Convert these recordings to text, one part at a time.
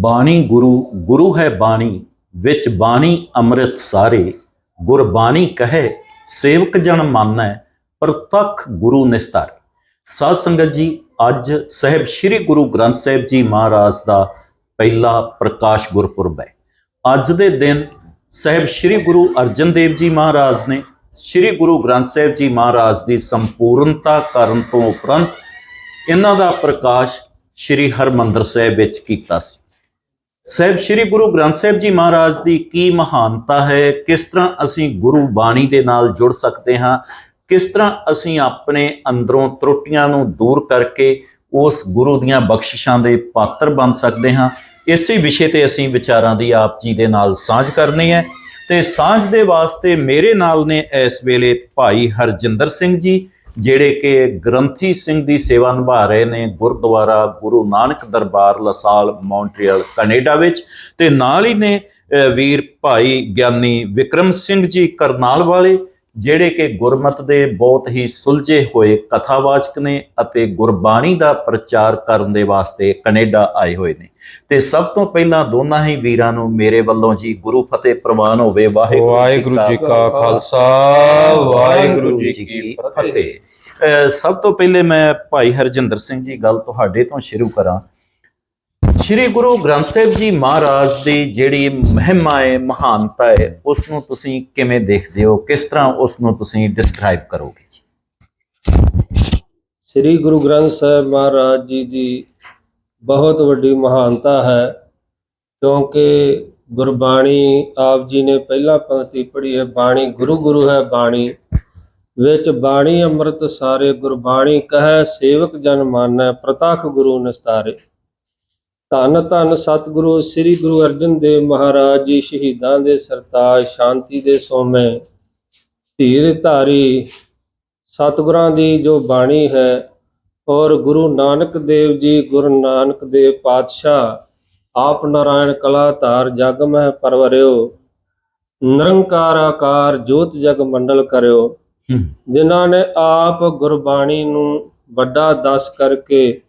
ਬਾਣੀ ਗੁਰੂ ਗੁਰੂ ਹੈ ਬਾਣੀ, ਵਿੱਚ ਬਾਣੀ ਅੰਮ੍ਰਿਤ ਸਾਰੇ। ਗੁਰਬਾਣੀ ਕਹੇ, ਸੇਵਕ ਜਨ ਮਾਨੈ, ਪ੍ਰਤੱਖ ਗੁਰੂ ਨਿਸਤਾਰ। ਸਾਧ ਸੰਗਤ ਜੀ, ਅੱਜ ਸਹਿਬ ਸ੍ਰੀ ਗੁਰੂ ਗ੍ਰੰਥ ਸਾਹਿਬ ਜੀ ਮਹਾਰਾਜ ਦਾ ਪਹਿਲਾ ਪ੍ਰਕਾਸ਼ ਗੁਰਪੁਰਬ ਹੈ। ਅੱਜ ਦੇ ਦਿਨ ਸਹਿਬ ਸ੍ਰੀ ਗੁਰੂ ਅਰਜਨ ਦੇਵ ਜੀ ਮਹਾਰਾਜ ਨੇ ਸ੍ਰੀ ਗੁਰੂ ਗ੍ਰੰਥ ਸਾਹਿਬ ਜੀ ਮਹਾਰਾਜ ਦੀ ਸੰਪੂਰਨਤਾ ਕਰਨ ਤੋਂ ਉਪਰੰਤ ਇਹਨਾਂ ਦਾ ਪ੍ਰਕਾਸ਼ ਸ੍ਰੀ ਹਰਮੰਦਰ ਸਾਹਿਬ ਵਿੱਚ ਕੀਤਾ ਸੀ। ਸਾਹਿਬ, ਸ੍ਰੀ ਗੁਰੂ ਗ੍ਰੰਥ ਸਾਹਿਬ ਜੀ ਮਹਾਰਾਜ ਦੀ ਕੀ ਮਹਾਨਤਾ ਹੈ? ਕਿਸ ਤਰ੍ਹਾਂ ਅਸੀਂ ਗੁਰੂ ਬਾਣੀ ਦੇ ਨਾਲ ਜੁੜ ਸਕਦੇ ਹਾਂ? ਕਿਸ ਤਰ੍ਹਾਂ ਅਸੀਂ ਆਪਣੇ ਅੰਦਰੋਂ ਤਰੁੱਟੀਆਂ ਨੂੰ ਦੂਰ ਕਰਕੇ ਉਸ ਗੁਰੂ ਦੀਆਂ ਬਖਸ਼ਿਸ਼ਾਂ ਦੇ ਪਾਤਰ ਬਣ ਸਕਦੇ ਹਾਂ? ਇਸੇ ਵਿਸ਼ੇ ਤੇ ਅਸੀਂ ਵਿਚਾਰਾਂ ਦੀ ਆਪ ਜੀ ਦੇ ਨਾਲ ਸਾਂਝ ਕਰਨੀ ਹੈ ਤੇ ਸਾਂਝ ਦੇ ਵਾਸਤੇ ਮੇਰੇ ਨਾਲ ਨੇ ਇਸ ਵੇਲੇ ਭਾਈ ਹਰਜਿੰਦਰ ਸਿੰਘ ਜੀ ਜਿਹੜੇ ਕਿ ਗ੍ਰੰਥੀ ਸਿੰਘ ਦੀ ਸੇਵਾ ਨਿਭਾ ਰਹੇ ਨੇ gurdwara Guru Nanak Darbar LaSalle Montreal Canada ਵਿੱਚ। ਤੇ ਨਾਲ ਹੀ ਨੇ ਵੀਰ ਭਾਈ ਗਿਆਨੀ ਵਿਕਰਮ ਸਿੰਘ ਜੀ ਕਰਨਾਲ ਵਾਲੇ ਜਿਹੜੇ ਕਿ ਗੁਰਮਤ ਦੇ ਬਹੁਤ ਹੀ ਸੁਲਝੇ ਹੋਏ ਕਥਾਵਾਚਕ ਨੇ ਅਤੇ ਗੁਰਬਾਣੀ ਦਾ ਪ੍ਰਚਾਰ ਕਰਨ ਦੇ ਵਾਸਤੇ ਕੈਨੇਡਾ ਆਏ ਹੋਏ ਨੇ। ਤੇ ਸਭ ਤੋਂ ਪਹਿਲਾਂ ਦੋਨਾਂ ਹੀ ਵੀਰਾਂ ਨੂੰ ਮੇਰੇ ਵੱਲੋਂ ਜੀ ਗੁਰੂ ਫਤਿਹ ਪ੍ਰਵਾਨ ਹੋਵੇ। ਵਾਹਿਗੁਰੂ ਜੀ ਕਾ ਖਾਲਸਾ। ਵਾਹਿਗੁਰੂ ਜੀ ਕੀ ਫਤਿਹ। ਸਭ ਤੋਂ ਪਹਿਲੇ ਮੈਂ ਭਾਈ ਹਰਜਿੰਦਰ ਸਿੰਘ ਜੀ ਗੱਲ ਤੁਹਾਡੇ ਤੋਂ ਸ਼ੁਰੂ ਕਰਾਂ। ਸ਼੍ਰੀ ਗੁਰੂ ਗ੍ਰੰਥ ਸਾਹਿਬ ਜੀ ਮਹਾਰਾਜ ਦੀ ਜਿਹੜੀ ਮਹਿਮਾ ਹੈ, ਮਹਾਨਤਾ ਹੈ ਉਸ ਨੂੰ ਤੁਸੀਂ ਕਿਵੇਂ ਦੇਖਦੇ ਹੋ? ਕਿਸ ਤਰ੍ਹਾਂ ਉਸ ਨੂੰ ਤੁਸੀਂ ਡਿਸਕ੍ਰਾਈਬ ਕਰੋਗੇ ਜੀ? ਸ੍ਰੀ ਗੁਰੂ ਗ੍ਰੰਥ ਸਾਹਿਬ ਮਹਾਰਾਜ ਜੀ ਦੀ ਬਹੁਤ ਵੱਡੀ ਮਹਾਨਤਾ ਹੈ, ਕਿਉਂਕਿ ਗੁਰਬਾਣੀ ਆਪ ਜੀ ਨੇ ਪਹਿਲਾ ਪੰਕਤੀ ਪੜ੍ਹੀ ਹੈ, ਬਾਣੀ ਗੁਰੂ ਗੁਰੂ ਹੈ, ਬਾਣੀ ਵਿੱਚ ਬਾਣੀ ਅੰਮ੍ਰਿਤ ਸਾਰੇ ਗੁਰਬਾਣੀ ਕਹੈ, ਸੇਵਕ ਜਨ ਮਾਨੈ, ਪ੍ਰਤੱਖ ਗੁਰੂ ਨਿਸਤਾਰੇ। ਧੰਨ ਧੰਨ ਸਤਿਗੁਰੂ, ਸ੍ਰੀ ਗੁਰੂ ਅਰਜਨ ਦੇਵ ਮਹਾਰਾਜ ਜੀ, ਸ਼ਹੀਦਾਂ ਦੇ ਸਰਤਾਜ, ਸ਼ਾਂਤੀ ਦੇ ਸੋਮੇ। ਧੀਰ ਧਾਰੀ ਸਤਿਗੁਰਾਂ ਦੀ ਜੋ ਬਾਣੀ ਹੈ, ਔਰ ਗੁਰੂ ਨਾਨਕ ਦੇਵ ਜੀ, ਗੁਰੂ ਨਾਨਕ ਦੇਵ ਪਾਤਸ਼ਾਹ, ਆਪ ਨਾਰਾਇਣ ਕਲਾ ਧਾਰ ਜਗ ਮਹਿ ਪਰਵਰਿਓ। ਨਿਰੰਕਾਰ ਆਕਾਰ ਜੋਤ ਜਗ ਮੰਡਲ ਕਰਿਓ। ਜਿਨ੍ਹਾਂ ਨੇ ਆਪ ਗੁਰਬਾਣੀ ਨੂੰ ਵੱਡਾ ਦੱਸ ਕਰਕੇ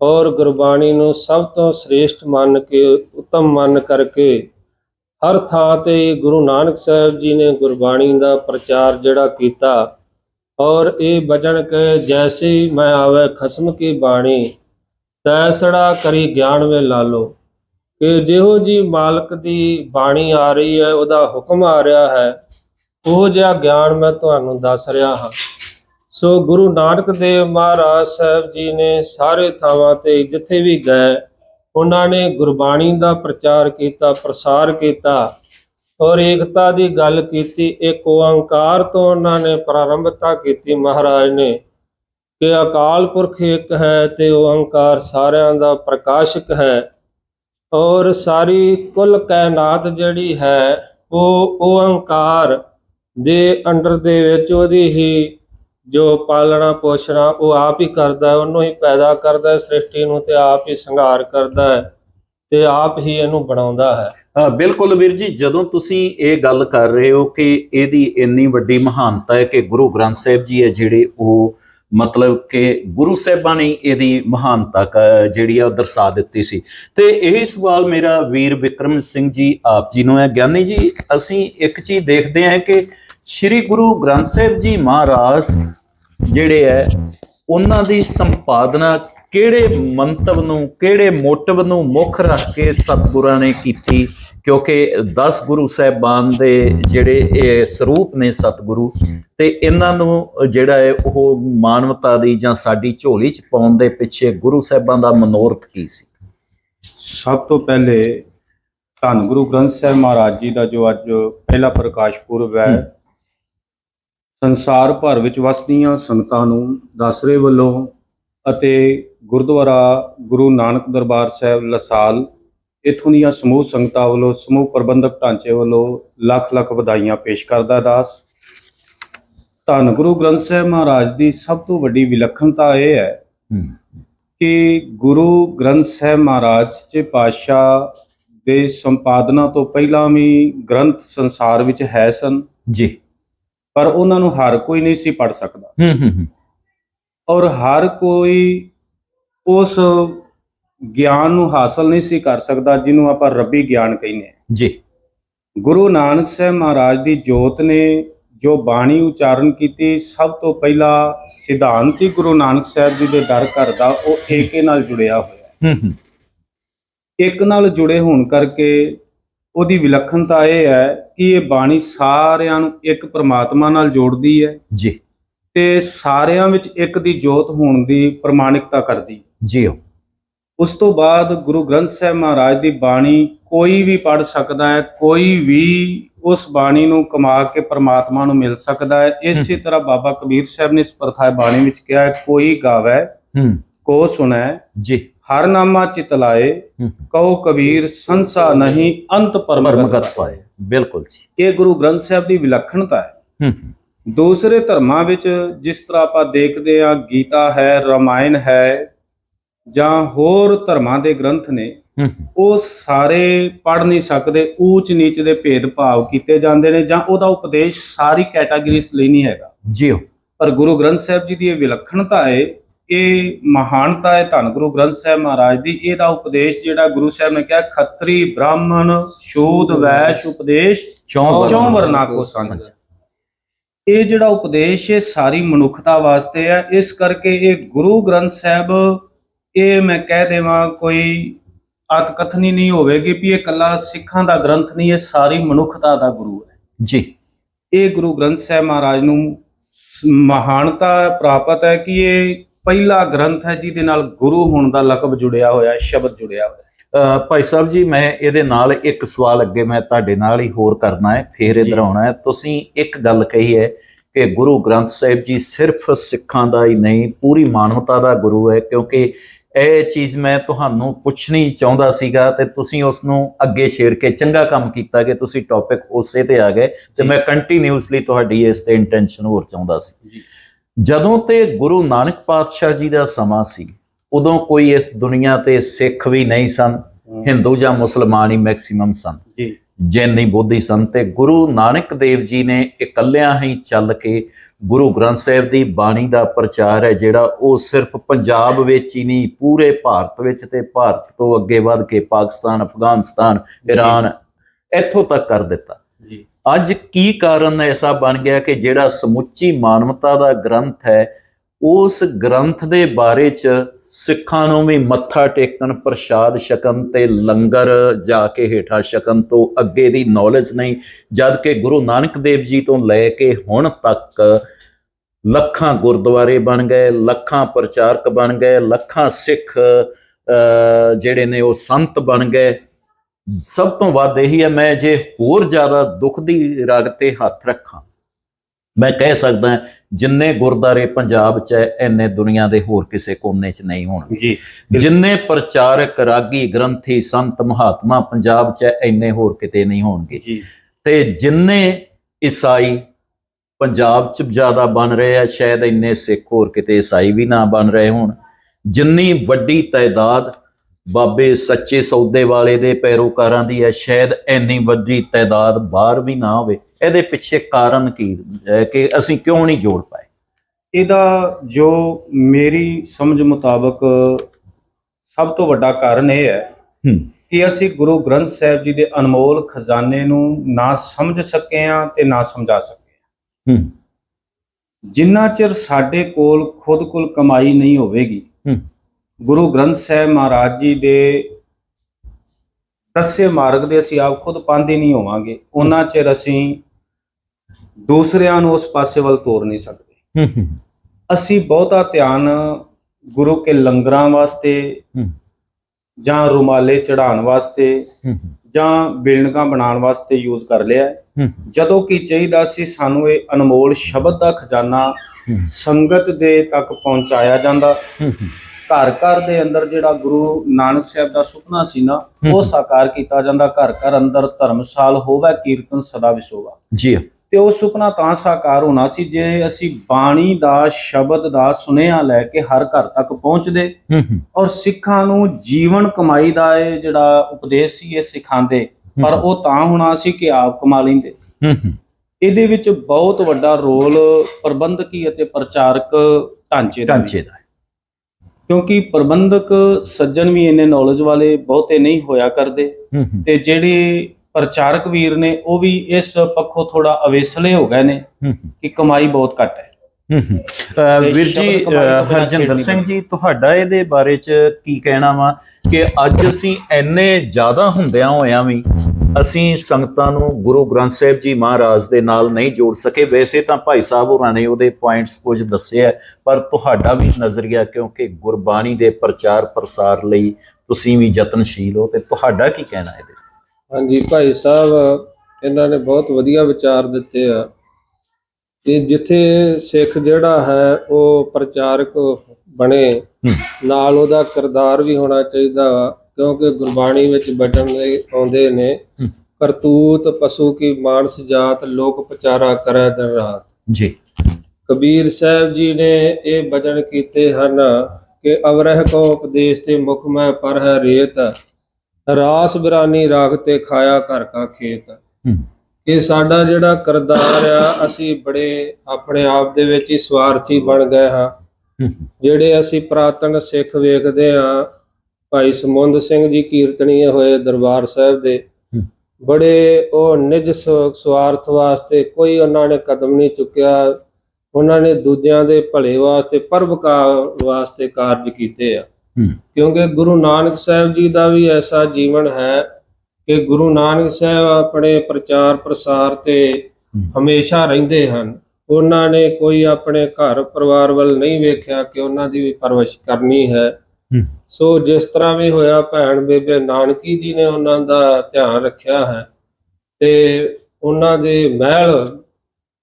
ਔਰ ਗੁਰਬਾਣੀ ਨੂੰ ਸਭ ਤੋਂ ਸ੍ਰੇਸ਼ਟ ਮੰਨ ਕੇ, ਉੱਤਮ ਮੰਨ ਕਰਕੇ ਹਰ ਥਾਂ ਤੇ ਗੁਰੂ ਨਾਨਕ ਸਾਹਿਬ ਜੀ ਨੇ ਗੁਰਬਾਣੀ ਦਾ ਪ੍ਰਚਾਰ ਜਿਹੜਾ ਕੀਤਾ ਔਰ ਇਹ ਬਚਨ ਕਹੇ ਜੈਸੀ ਮੈਂ ਆਵੇ ਖਸਮ ਕੀ ਬਾਣੀ ਤੈਸੜਾ ਕਰੀ ਗਿਆਨ ਵੇ ਲਾਲੋ। ਕਿ ਜਿਹੋ ਜੀ ਮਾਲਕ ਦੀ ਬਾਣੀ ਆ ਰਹੀ ਹੈ, ਉਹਦਾ ਹੁਕਮ ਆ ਰਿਹਾ ਹੈ ਉਹ ਜਿਹਾ ਗਿਆਨ ਮੈਂ ਤੁਹਾਨੂੰ ਦੱਸ ਰਿਹਾ ਹਾਂ। ਸੋ ਗੁਰੂ ਨਾਨਕ ਦੇਵ ਮਹਾਰਾਜ ਸਾਹਿਬ ਜੀ ਨੇ ਸਾਰੇ ਥਾਵਾਂ ਤੇ ਜਿੱਥੇ ਵੀ ਗਏ, ਉਹਨਾਂ ਨੇ ਗੁਰਬਾਣੀ ਦਾ ਪ੍ਰਚਾਰ ਕੀਤਾ, ਪ੍ਰਸਾਰ ਕੀਤਾ ਔਰ ਏਕਤਾ ਦੀ ਗੱਲ ਕੀਤੀ, ਇੱਕ ਓੰਕਾਰ ਤੋਂ ਉਹਨਾਂ ਨੇ ਪ੍ਰਾਰੰਭਤਾ ਕੀਤੀ ਮਹਾਰਾਜ ਨੇ ਕਿ ਅਕਾਲ ਪੁਰਖ ਇੱਕ ਹੈ ਤੇ ਓੰਕਾਰ ਸਾਰਿਆਂ ਦਾ ਪ੍ਰਕਾਸ਼ਕ ਹੈ ਔਰ ਸਾਰੀ ਕੁੱਲ ਕਾਇਨਾਤ ਜਿਹੜੀ ਹੈ, ਉਹ ਓੰਕਾਰ ਦੇ ਅੰਡਰ ਦੇ ਵਿੱਚ ਉਹਦੀ ਹੀ ਜੋ ਪਾਲਣਾ ਪੋਸ਼ਣਾ ਉਹ ਆਪ ਹੀ ਕਰਦਾ ਹੈ, ਉਹਨੂੰ ਹੀ ਪੈਦਾ ਕਰਦਾ ਹੈ, ਸ੍ਰਿਸ਼ਟੀ ਨੂੰ ਤੇ ਆਪ ਹੀ ਸੰਘਾਰ ਕਰਦਾ ਹੈ ਤੇ ਆਪ ਹੀ ਇਹਨੂੰ ਬਣਾਉਂਦਾ ਹੈ। ਹਾਂ, ਬਿਲਕੁਲ ਵੀਰ ਜੀ, ਜਦੋਂ ਤੁਸੀਂ ਇਹ ਗੱਲ ਕਰ ਰਹੇ ਹੋ ਕਿ ਇਹਦੀ ਇੰਨੀ ਵੱਡੀ ਮਹਾਨਤਾ ਹੈ ਕਿ ਗੁਰੂ ਗ੍ਰੰਥ ਸਾਹਿਬ ਜੀ ਹੈ ਜਿਹੜੇ ਉਹ ਮਤਲਬ ਕਿ ਗੁਰੂ ਸਾਹਿਬਾਂ ਨੇ ਇਹਦੀ ਮਹਾਨਤਾ ਜਿਹੜੀ ਆ ਉਹ ਦਰਸਾ ਦਿੱਤੀ ਸੀ। ਤੇ ਇਹ ਸਵਾਲ ਮੇਰਾ ਵੀਰ ਵਿਕਰਮ ਸਿੰਘ ਜੀ ਆਪ ਜੀ ਨੂੰ ਹੈ। ਗਿਆਨੀ ਜੀ, ਅਸੀਂ ਇੱਕ ਚੀਜ਼ ਦੇਖਦੇ ਹਾਂ ਕਿ ਸ੍ਰੀ ਗੁਰੂ ਗ੍ਰੰਥ ਸਾਹਿਬ ਜੀ ਮਹਾਰਾਜ ਜਿਹੜੇ ਹੈ, ਉਹਨਾਂ ਦੀ ਸੰਪਾਦਨਾ ਕਿਹੜੇ ਮੰਤਵ ਨੂੰ, ਕਿਹੜੇ ਮੋਟਿਵ ਨੂੰ ਮੁੱਖ ਰੱਖ ਕੇ ਸਤਿਗੁਰਾਂ ਨੇ ਕੀਤੀ? ਕਿਉਂਕਿ 10 ਗੁਰੂ ਸਾਹਿਬਾਨ ਦੇ ਜਿਹੜੇ ਇਹ ਸਰੂਪ ਨੇ ਸਤਿਗੁਰੂ, ਤੇ ਇਹਨਾਂ ਨੂੰ ਜਿਹੜਾ ਹੈ, ਉਹ ਮਾਨਵਤਾ ਦੀ ਜਾਂ ਸਾਡੀ ਝੋਲੀ ਚ ਪਾਉਣ ਦੇ ਪਿੱਛੇ ਗੁਰੂ ਸਾਹਿਬਾਂ ਦਾ ਮਨੋਰਥ ਕੀ ਸੀ? ਸਭ ਤੋਂ ਪਹਿਲੇ ਧੰਨ ਗੁਰੂ ਗ੍ਰੰਥ ਸਾਹਿਬ ਮਹਾਰਾਜ ਜੀ ਦਾ ਜੋ ਅੱਜ ਪਹਿਲਾ ਪ੍ਰਕਾਸ਼ ਪੁਰਬ ਹੈ ਸੰਸਾਰ ਭਰ ਵਿੱਚ ਵਸਦੀਆਂ ਸੰਗਤਾਂ ਨੂੰ ਦਾਸਰੇ ਵੱਲੋਂ ਅਤੇ ਗੁਰਦੁਆਰਾ ਗੁਰੂ ਨਾਨਕ ਦਰਬਾਰ ਸਾਹਿਬ ਲਸਾਲ ਇਥੋਂ ਦੀਆਂ ਸਮੂਹ ਸੰਗਤਾਂ ਵੱਲੋਂ ਸਮੂਹ ਪ੍ਰਬੰਧਕ ਢਾਂਚੇ ਵੱਲੋਂ ਲੱਖ ਲੱਖ ਵਧਾਈਆਂ ਪੇਸ਼ ਕਰਦਾ ਦਾਸ। ਧੰਨ ਗੁਰੂ ਗ੍ਰੰਥ ਸਾਹਿਬ ਮਹਾਰਾਜ ਦੀ ਸਭ ਤੋਂ ਵੱਡੀ ਵਿਲੱਖਣਤਾ ਇਹ ਹੈ ਕਿ ਗੁਰੂ ਗ੍ਰੰਥ ਸਾਹਿਬ ਮਹਾਰਾਜ ਸੱਚੇ ਪਾਤਸ਼ਾਹ ਦੇ ਸੰਪਾਦਨਾ ਤੋਂ ਪਹਿਲਾਂ ਵੀ ਗ੍ਰੰਥ ਸੰਸਾਰ ਵਿੱਚ ਹੈ ਸਨ। ਜੀ। ਪਰ ਉਹਨਾਂ ਨੂੰ ਹਰ ਕੋਈ ਨਹੀਂ ਸੀ ਪੜ ਸਕਦਾ। ਹੂੰ ਹੂੰ ਹੂੰ। ਔਰ ਹਰ ਕੋਈ ਉਸ ਗਿਆਨ ਨੂੰ ਹਾਸਲ ਨਹੀਂ ਸੀ ਕਰ ਸਕਦਾ ਜਿਹਨੂੰ ਆਪਾਂ ਰੱਬੀ ਗਿਆਨ ਕਹਿੰਦੇ ਹਾਂ। ਜੀ। ਗੁਰੂ ਨਾਨਕ ਸਾਹਿਬ ਮਹਾਰਾਜ ਦੀ ਜੋਤ ਨੇ ਜੋ ਬਾਣੀ ਉਚਾਰਨ ਕੀਤੀ ਸਭ ਤੋਂ ਪਹਿਲਾ ਸਿਧਾਂਤ ਹੀ ਗੁਰੂ ਨਾਨਕ ਸਾਹਿਬ ਜੀ ਦੇ ਦਰ ਘਰ ਦਾ ਉਹ ਏਕੇ ਨਾਲ ਜੁੜਿਆ ਹੋਇਆ। ਹੈ ਹੂੰ ਹੂੰ। ਇੱਕ ਨਾਲ ਜੁੜੇ ਹੋਣ ਕਰਕੇ ਉਹਦੀ ਵਿਲੱਖਣਤਾ ਇਹ ਹੈ ਕਿ ਇਹ ਬਾਣੀ ਸਾਰਿਆਂ ਨੂੰ ਇੱਕ ਪ੍ਰਮਾਤਮਾ ਨਾਲ ਜੋੜਦੀ ਹੈ ਜੀ। ਤੇ ਸਾਰਿਆਂ ਵਿੱਚ ਇੱਕ ਦੀ ਜੋਤ ਹੋਣ ਦੀ ਪ੍ਰਮਾਣਿਕਤਾ ਕਰਦੀ ਜੀ ਉਸ ਤੋਂ ਬਾਅਦ ਗੁਰੂ ਗ੍ਰੰਥ ਸਾਹਿਬ ਮਹਾਰਾਜ ਦੀ ਬਾਣੀ ਕੋਈ ਵੀ ਪੜ ਸਕਦਾ ਹੈ ਕੋਈ ਵੀ ਉਸ ਬਾਣੀ ਨੂੰ ਕਮਾ ਕੇ ਪ੍ਰਮਾਤਮਾ ਨੂੰ ਮਿਲ ਸਕਦਾ ਹੈ। ਇਸੇ ਤਰ੍ਹਾਂ ਬਾਬਾ ਕਬੀਰ ਸਾਹਿਬ ਨੇ ਇਸ ਪ੍ਰਥਾ ਬਾਣੀ ਵਿੱਚ ਕਿਹਾ ਹੈ ਕੋਈ ਗਾਵੇ ਹੂੰ। ਕੋ ਸੁਣੈ। ਜੀ। ਹਰ ਨਾਮਾ ਚਿਤ ਲਾਏ ਕਉ ਕਬੀਰ ਸੰਸਾ ਨਹੀਂ ਅੰਤ ਪਰਮਗਤ ਪਾਏ। ਬਿਲਕੁਲ ਜੀ। ਇਹ ਗੁਰੂ ਗ੍ਰੰਥ ਸਾਹਿਬ ਦੀ ਵਿਲੱਖਣਤਾ ਹੈ। ਦੂਸਰੇ ਧਰਮਾਂ ਵਿੱਚ ਜਿਸ ਤਰ੍ਹਾਂ ਆਪਾਂ ਦੇਖਦੇ ਹਾਂ ਗੀਤਾ ਹੈ ਰਾਮਾਇਣ ਹੈ ਜਾਂ ਹੋਰ ਧਰਮਾਂ ਦੇ ਗ੍ਰੰਥ ਨੇ ਉਹ ਸਾਰੇ ਪੜ ਨਹੀਂ ਸਕਦੇ ਊਚ ਨੀਚ ਦੇ ਭੇਦ ਭਾਵ ਕੀਤੇ ਜਾਂਦੇ ਨੇ ਜਾਂ ਉਹਦਾ ਉਪਦੇਸ਼ ਸਾਰੀ ਕੈਟਾਗਰੀਜ਼ ਲਈ ਨਹੀਂ ਹੈਗਾ। ਜੀ ਪਰ ਗੁਰੂ ਗ੍ਰੰਥ ਸਾਹਿਬ ਜੀ ਦੀ ਇਹ ਵਿਲੱਖਣਤਾ ਹੈ ਇਹ ਮਹਾਨਤਾ ਹੈ ਧੰਨ ਗੁਰੂ ਗ੍ਰੰਥ ਸਾਹਿਬ ਮਹਾਰਾਜ ਦੀ। ਇਹਦਾ ਉਪਦੇਸ਼ ਜਿਹੜਾ ਗੁਰੂ ਸਾਹਿਬ ਨੇ ਕਿਹਾ ਖੱਤਰੀ ਬ੍ਰਾਹਮਣ ਸ਼ੂਦ ਵੈਸ਼ ਉਪਦੇਸ਼ ਚੌਂ ਵਰਨਾ ਕੋ ਸੰਗ। ਇਹ ਜਿਹੜਾ ਉਪਦੇਸ਼ ਹੈ ਸਾਰੀ ਮਨੁੱਖਤਾ ਵਾਸਤੇ ਹੈ ਇਸ ਕਰਕੇ ਇਹ ਗੁਰੂ ਗ੍ਰੰਥ ਸਾਹਿਬ ਇਹ ਮੈਂ ਕਹਿ ਦੇਵਾਂ ਕੋਈ ਅਤ ਕਥਨੀ ਨਹੀਂ ਹੋਵੇਗੀ ਵੀ ਇਹ ਕੱਲਾ ਸਿੱਖਾਂ ਦਾ ਗ੍ਰੰਥ ਨਹੀਂ ਇਹ ਸਾਰੀ ਮਨੁੱਖਤਾ ਦਾ ਗੁਰੂ ਹੈ। ਜੀ। ਇਹ ਗੁਰੂ ਗ੍ਰੰਥ ਸਾਹਿਬ ਮਹਾਰਾਜ ਨੂੰ ਮਹਾਨਤਾ ਪ੍ਰਾਪਤ ਹੈ ਕਿ ਇਹ ਪਹਿਲਾ ਗ੍ਰੰਥ ਹੈ ਜਿਹਦੇ ਨਾਲ ਗੁਰੂ ਹੋਣ ਦਾ ਲਕਬ ਜੁੜਿਆ ਹੋਇਆ ਹੈ ਸ਼ਬਦ ਜੁੜਿਆ ਹੋਇਆ ਭਾਈ ਸਾਹਿਬ ਜੀ ਮੈਂ ਇਹਦੇ ਨਾਲ ਇੱਕ ਸਵਾਲ ਅੱਗੇ ਮੈਂ ਤੁਹਾਡੇ ਨਾਲ ਹੀ ਹੋਰ ਕਰਨਾ ਹੈ ਫੇਰ। ਇਧਰ ਆਉਣਾ ਹੈ ਤੁਸੀਂ ਇੱਕ ਗੱਲ ਕਹੀ ਹੈ ਕਿ ਗੁਰੂ ਗ੍ਰੰਥ ਸਾਹਿਬ ਜੀ ਸਿਰਫ ਸਿੱਖਾਂ ਦਾ ਹੀ ਨਹੀਂ ਪੂਰੀ ਮਾਨਵਤਾ ਦਾ ਗੁਰੂ ਹੈ ਕਿਉਂਕਿ ਇਹ ਚੀਜ਼ ਮੈਂ ਤੁਹਾਨੂੰ ਪੁੱਛਣੀ ਚਾਹੁੰਦਾ ਸੀਗਾ ਤੇ ਤੁਸੀਂ ਉਸ ਨੂੰ ਅੱਗੇ ਛੇੜ ਕੇ ਚੰਗਾ ਕੰਮ ਕੀਤਾ ਕਿ ਤੁਸੀਂ ਟੌਪਿਕ ਉਸੇ ਤੇ ਆ ਗਏ ਤੇ। ਮੈਂ ਕੰਟੀਨਿਊਸਲੀ ਤੁਹਾਡੀ ਇਸ ਤੇ ਇੰਟੈਂਸ਼ਨ ਹੋਰ ਚਾਹੁੰਦਾ ਸੀ ਜੀ ਜਦੋਂ ਤੇ ਗੁਰੂ ਨਾਨਕ ਪਾਤਸ਼ਾਹ ਜੀ ਦਾ ਸਮਾਂ ਸੀ ਉਦੋਂ ਕੋਈ ਇਸ ਦੁਨੀਆ ਤੇ ਸਿੱਖ ਵੀ ਨਹੀਂ ਸਨ ਹਿੰਦੂ ਜਾਂ ਮੁਸਲਮਾਨ ਹੀ ਮੈਕਸਿਮਮ ਸਨ। ਜੀ। ਜੈਨੀ ਬੋਧੀ ਸਨ ਤੇ ਗੁਰੂ ਨਾਨਕ ਦੇਵ ਜੀ ਨੇ ਇਕੱਲਿਆਂ ਹੀ ਚੱਲ ਕੇ ਗੁਰੂ ਗ੍ਰੰਥ ਸਾਹਿਬ ਦੀ ਬਾਣੀ ਦਾ ਪ੍ਰਚਾਰ ਹੈ ਜਿਹੜਾ ਉਹ ਸਿਰਫ ਪੰਜਾਬ ਵਿੱਚ ਹੀ ਨਹੀਂ ਪੂਰੇ ਭਾਰਤ ਵਿੱਚ ਤੇ ਭਾਰਤ ਤੋਂ ਅੱਗੇ ਵੱਧ ਕੇ ਪਾਕਿਸਤਾਨ ਅਫਗਾਨਿਸਤਾਨ ਈਰਾਨ ਇੱਥੋਂ ਤੱਕ ਕਰ ਦਿੱਤਾ। ਅੱਜ ਕੀ ਕਾਰਨ ਐਸਾ ਬਣ ਗਿਆ ਕਿ ਜਿਹੜਾ ਸਮੁੱਚੀ ਮਾਨਵਤਾ ਦਾ ਗ੍ਰੰਥ ਹੈ, ਉਸ ਗ੍ਰੰਥ ਦੇ ਬਾਰੇ ਚ ਸਿੱਖਾਂ ਨੂੰ ਵੀ ਮੱਥਾ ਟੇਕਣ, ਪ੍ਰਸ਼ਾਦ ਛਕਣ ਤੇ ਲੰਗਰ ਜਾ ਕੇ ਹੇਠਾਂ ਛਕਣ ਤੋਂ ਅੱਗੇ ਦੀ ਨੌਲੇਜ ਨਹੀਂ ਜਦ ਕਿ ਗੁਰੂ ਨਾਨਕ ਦੇਵ ਜੀ ਤੋਂ ਲੈ ਕੇ ਹੁਣ ਤੱਕ ਲੱਖਾਂ ਗੁਰਦੁਆਰੇ ਬਣ ਗਏ, ਲੱਖਾਂ ਪ੍ਰਚਾਰਕ ਬਣ ਗਏ, ਲੱਖਾਂ ਸਿੱਖ ਜਿਹੜੇ ਨੇ ਉਹ ਸੰਤ ਬਣ ਗਏ। ਸਭ ਤੋਂ ਵੱਧ ਇਹੀ ਹੈ ਮੈਂ ਜੇ ਹੋਰ ਜ਼ਿਆਦਾ ਦੁੱਖ ਦੀ ਰਗ ਤੇ ਹੱਥ ਰੱਖਾਂ ਮੈਂ ਕਹਿ ਸਕਦਾ ਜਿੰਨੇ ਗੁਰਦਾਰੇ ਪੰਜਾਬ 'ਚ ਹੈ ਐਨੇ ਦੁਨੀਆ ਦੇ ਹੋਰ ਕਿਸੇ ਕੋਨੇ 'ਚ ਨਹੀਂ ਹੋਣਗੇ। ਜੀ ਜਿੰਨੇ ਪ੍ਰਚਾਰਕ ਰਾਗੀ ਗ੍ਰੰਥੀ ਸੰਤ ਮਹਾਤਮਾ ਪੰਜਾਬ 'ਚ ਐਨੇ ਹੋਰ ਕਿਤੇ ਨਹੀਂ ਹੋਣਗੇ। ਜੀ। ਤੇ ਜਿੰਨੇ ਈਸਾਈ ਪੰਜਾਬ 'ਚ ਜ਼ਿਆਦਾ ਬਣ ਰਹੇ ਆ ਸ਼ਾਇਦ ਇੰਨੇ ਸਿੱਖ ਹੋਰ ਕਿਤੇ ਈਸਾਈ ਵੀ ਨਾ ਬਣ ਰਹੇ ਹੋਣ ਜਿੰਨੀ ਵੱਡੀ ਤਾਦਾਦ ਬਾਬੇ ਸੱਚੇ ਸੌਦੇ ਵਾਲੇ ਦੇ ਪੈਰੋਕਾਰਾਂ ਦੀ ਹੈ ਸ਼ਾਇਦ ਇੰਨੀ ਵੱਡੀ ਤਾਦਾਦ ਬਾਹਰ ਵੀ ਨਾ ਹੋਵੇ। ਇਹਦੇ ਪਿੱਛੇ ਕਾਰਨ ਕੀ ਹੈ ਕਿ ਅਸੀਂ ਕਿਉਂ ਨਹੀਂ ਜੋੜ ਪਾਏ? ਇਹਦਾ ਜੋ ਮੇਰੀ ਸਮਝ ਮੁਤਾਬਕ ਸਭ ਤੋਂ ਵੱਡਾ ਕਾਰਨ ਇਹ ਹੈ ਕਿ ਅਸੀਂ ਗੁਰੂ ਗ੍ਰੰਥ ਸਾਹਿਬ ਜੀ ਦੇ ਅਨਮੋਲ ਖਜ਼ਾਨੇ ਨੂੰ ਨਾ ਸਮਝ ਸਕੇ ਹਾਂ ਤੇ ਨਾ ਸਮਝਾ ਸਕੇ ਹੂੰ। ਜਿੰਨਾ ਚਿਰ ਸਾਡੇ ਕੋਲ ਖੁਦ ਕੋਲ ਕਮਾਈ ਨਹੀਂ ਹੋਵੇਗੀ ਗੁਰੂ ਗ੍ਰੰਥ ਸਾਹਿਬ ਮਹਾਰਾਜ ਜੀ ਦੇ ਦੱਸੇ ਮਾਰਗ ਦੇ ਅਸੀਂ ਆਪ ਖੁਦ ਪਾਉਂਦੇ ਨਹੀਂ ਹੋਵਾਂਗੇ। ਉਹਨਾਂ ਚਿਰ ਅਸੀਂ ਦੂਸਰਿਆਂ ਨੂੰ ਉਸ ਪਾਸੇ ਵੱਲ ਤੋਰ ਨਹੀਂ ਸਕਦੇ। ਅਸੀਂ ਬਹੁਤਾ ਧਿਆਨ ਗੁਰੂ ਕੇ ਲੰਗਰਾਂ ਵਾਸਤੇ ਜਾਂ ਰੁਮਾਲੇ ਚੜਾਉਣ ਵਾਸਤੇ ਜਾਂ ਬਿਲਡਿੰਗਾਂ ਬਣਾਉਣ ਵਾਸਤੇ ਯੂਜ਼ ਕਰ ਲਿਆ। ਜਦੋਂ ਕਿ ਚਾਹੀਦਾ ਸੀ ਸਾਨੂੰ ਇਹ ਅਨਮੋਲ ਸ਼ਬਦ ਦਾ ਖਜ਼ਾਨਾ ਸੰਗਤ ਦੇ ਤੱਕ ਪਹੁੰਚਾਇਆ ਜਾਂਦਾ। ਘਰ ਘਰ ਦੇ ਅੰਦਰ ਜਿਹੜਾ ਗੁਰੂ ਨਾਨਕ ਸਾਹਿਬ ਦਾ ਸੁਪਨਾ ਸੀ ਨਾ ਉਹ। ਸਾਕਾਰ ਕੀਤਾ ਜਾਂਦਾ। ਘਰ ਘਰ ਅੰਦਰ ਧਰਮਸਾਲ ਹੋਵੇ ਕੀਰਤਨ ਸਦਾ ਵਿਸੋਵਾ। ਜੀ। ਤੇ ਉਹ ਸੁਪਨਾ ਤਾਂ ਸਾਕਾਰ ਹੋਣਾ ਸੀ ਜੇ ਅਸੀਂ ਬਾਣੀ ਦਾ ਸ਼ਬਦ ਦਾ ਸੁਨੇਹਾ ਲੈ ਕੇ ਹਰ ਘਰ ਤੱਕ ਪਹੁੰਚਦੇ ਔਰ ਸਿੱਖਾਂ ਨੂੰ ਜੀਵਨ ਕਮਾਈ ਦਾ ਇਹ ਜਿਹੜਾ ਉਪਦੇਸ਼ ਸੀ ਇਹ ਸਿਖਾਉਂਦੇ। ਪਰ ਉਹ ਤਾਂ ਹੋਣਾ ਸੀ ਕਿ ਆਪ ਕਮਾ ਲੈਂਦੇ। ਇਹਦੇ ਵਿੱਚ ਬਹੁਤ ਵੱਡਾ ਰੋਲ ਪ੍ਰਬੰਧਕੀ ਅਤੇ ਪ੍ਰਚਾਰਕ ਢਾਂਚੇ ਦਾ ਢਾਂਚੇ ਦਾ ਹੈ। ਕਿਉਂਕਿ ਪ੍ਰਬੰਧਕ ਸੱਜਣ ਵੀ ਇੰਨੇ ਨੌਲੇਜ ਵਾਲੇ ਬਹੁਤੇ ਨਹੀਂ ਹੋਇਆ ਕਰਦੇ। ਤੇ ਜਿਹੜੇ ਪ੍ਰਚਾਰਕ ਵੀਰ ਨੇ ਉਹ ਵੀ ਇਸ ਪੱਖੋਂ ਥੋੜਾ ਅਵੇਸਲੇ ਹੋ ਗਏ ਨੇ ਕਿ ਕਮਾਈ ਬਹੁਤ ਘੱਟ ਹੈ। ਵੀਰ ਜੀ ਹਰਜਿੰਦਰ ਸਿੰਘ ਜੀ ਤੁਹਾਡਾ ਇਹਦੇ ਬਾਰੇ ਚ ਕੀ ਕਹਿਣਾ ਵਾ ਕਿ ਅੱਜ ਅਸੀਂ ਇੰਨੇ ਜ਼ਿਆਦਾ ਹੁੰਦਿਆਂ ਹੋਇਆਂ ਵੀ ਅਸੀਂ ਸੰਗਤਾਂ ਨੂੰ ਗੁਰੂ ਗ੍ਰੰਥ ਸਾਹਿਬ ਜੀ ਮਹਾਰਾਜ ਦੇ ਨਾਲ ਨਹੀਂ ਜੋੜ ਸਕੇ। ਵੈਸੇ ਤਾਂ ਭਾਈ ਸਾਹਿਬ ਹੋਰਾਂ ਨੇ ਉਹਦੇ ਪੁਆਇੰਟਸ ਕੁਝ ਦੱਸੇ ਆ ਪਰ ਤੁਹਾਡਾ ਵੀ ਨਜ਼ਰੀਆ ਕਿਉਂਕਿ ਗੁਰਬਾਣੀ ਦੇ ਪ੍ਰਚਾਰ ਪ੍ਰਸਾਰ ਲਈ ਤੁਸੀਂ ਵੀ ਯਤਨਸ਼ੀਲ ਹੋ ਤੇ ਤੁਹਾਡਾ ਕੀ ਕਹਿਣਾ ਇਹਦੇ? ਹਾਂਜੀ ਭਾਈ ਸਾਹਿਬ ਇਹਨਾਂ ਨੇ ਬਹੁਤ ਵਧੀਆ ਵਿਚਾਰ ਦਿੱਤੇ ਆ ਕਿ ਜਿੱਥੇ ਸਿੱਖ ਜਿਹੜਾ ਹੈ ਉਹ ਪ੍ਰਚਾਰਕ ਬਣੇ। ਹੂੰ। ਨਾਲ ਉਹਦਾ ਕਿਰਦਾਰ ਵੀ ਹੋਣਾ ਚਾਹੀਦਾ ਕਿਉਂਕਿ ਗੁਰਬਾਣੀ ਵਿੱਚ ਬਚਨ ਦੇ ਆਉਂਦੇ ਨੇ ਹੂੰ। ਕਰਤੂਤ ਪਸ਼ੂ ਕੀ ਮਾਨਸ ਜਾਤ ਲੋਕ ਪਚਾਰਾ ਕਰੈ ਦਿਨ ਰਾਤ। ਜੀ। ਕਬੀਰ ਸਾਹਿਬ ਜੀ ਨੇ ਇਹ ਬਚਨ ਕੀਤੇ ਹਨ ਕਿ ਅਵਰਹ ਕੋ ਉਪਦੇਸ਼ ਤੇ ਮੁਖ ਮੈਂ ਪਰ ਹੈ ਰੇਤ ਰਾਸ ਬਿਰਾਨੀ ਰਾਖ ਤੇ ਖਾਇਆ ਘਰ ਕਾ ਖੇਤ। ਹੂੰ। ਕਿ ਸਾਡਾ ਜਿਹੜਾ ਕਰਦਾਰ ਆ ਅਸੀਂ ਬੜੇ ਆਪਣੇ ਆਪ ਦੇ ਵਿੱਚ ਹੀ ਸਵਾਰਥੀ ਬਣ ਗਏ ਹੂੰ। ਜਿਹੜੇ ਅਸੀਂ ਪ੍ਰਾਤਨ ਸਿੱਖ ਵੇਖਦੇ ਆ ਭਾਈ ਸਮੁੰਦ ਸਿੰਘ ਜੀ ਕੀਰਤਨੀਏ ਹੋਏ ਦਰਬਾਰ ਸਾਹਿਬ ਦੇ। ਬੜੇ ਉਹ ਨਿਜ ਸਵਾਰਥ ਵਾਸਤੇ ਕੋਈ ਉਹਨਾਂ ਨੇ ਕਦਮ ਨਹੀਂ ਚੁੱਕਿਆ। ਉਹਨਾਂ ਨੇ ਦੂਜਿਆਂ ਦੇ ਭਲੇ ਵਾਸਤੇ ਪਰਵਕਾਰ ਵਾਸਤੇ ਕਾਰਜ ਕੀਤੇ ਆ। ਕਿਉਂਕਿ ਗੁਰੂ ਨਾਨਕ ਸਾਹਿਬ ਜੀ ਦਾ ਵੀ ਐਸਾ ਜੀਵਨ ਹੈ ਕਿ ਗੁਰੂ ਨਾਨਕ ਸਾਹਿਬ ਆਪਣੇ ਪ੍ਰਚਾਰ ਪ੍ਰਸਾਰ ਤੇ ਹਮੇਸ਼ਾ ਰਹਿੰਦੇ ਹਨ। ਉਹਨਾਂ ਨੇ ਕੋਈ ਆਪਣੇ ਘਰ ਪਰਿਵਾਰ ਵੱਲ ਨਹੀਂ ਵੇਖਿਆ ਕਿ ਉਹਨਾਂ ਦੀ ਵੀ ਪਰਵਰਿਸ਼ ਕਰਨੀ ਹੂੰ। ਸੋ ਜਿਸ ਤਰ੍ਹਾਂ ਵੀ ਹੋਇਆ ਭੈਣ ਬੇਬੇ ਨਾਨਕੀ ਜੀ ਨੇ ਉਹਨਾਂ ਦਾ ਧਿਆਨ ਰੱਖਿਆ ਹੈ ਤੇ ਉਹਨਾਂ ਦੇ ਮਹਿਲ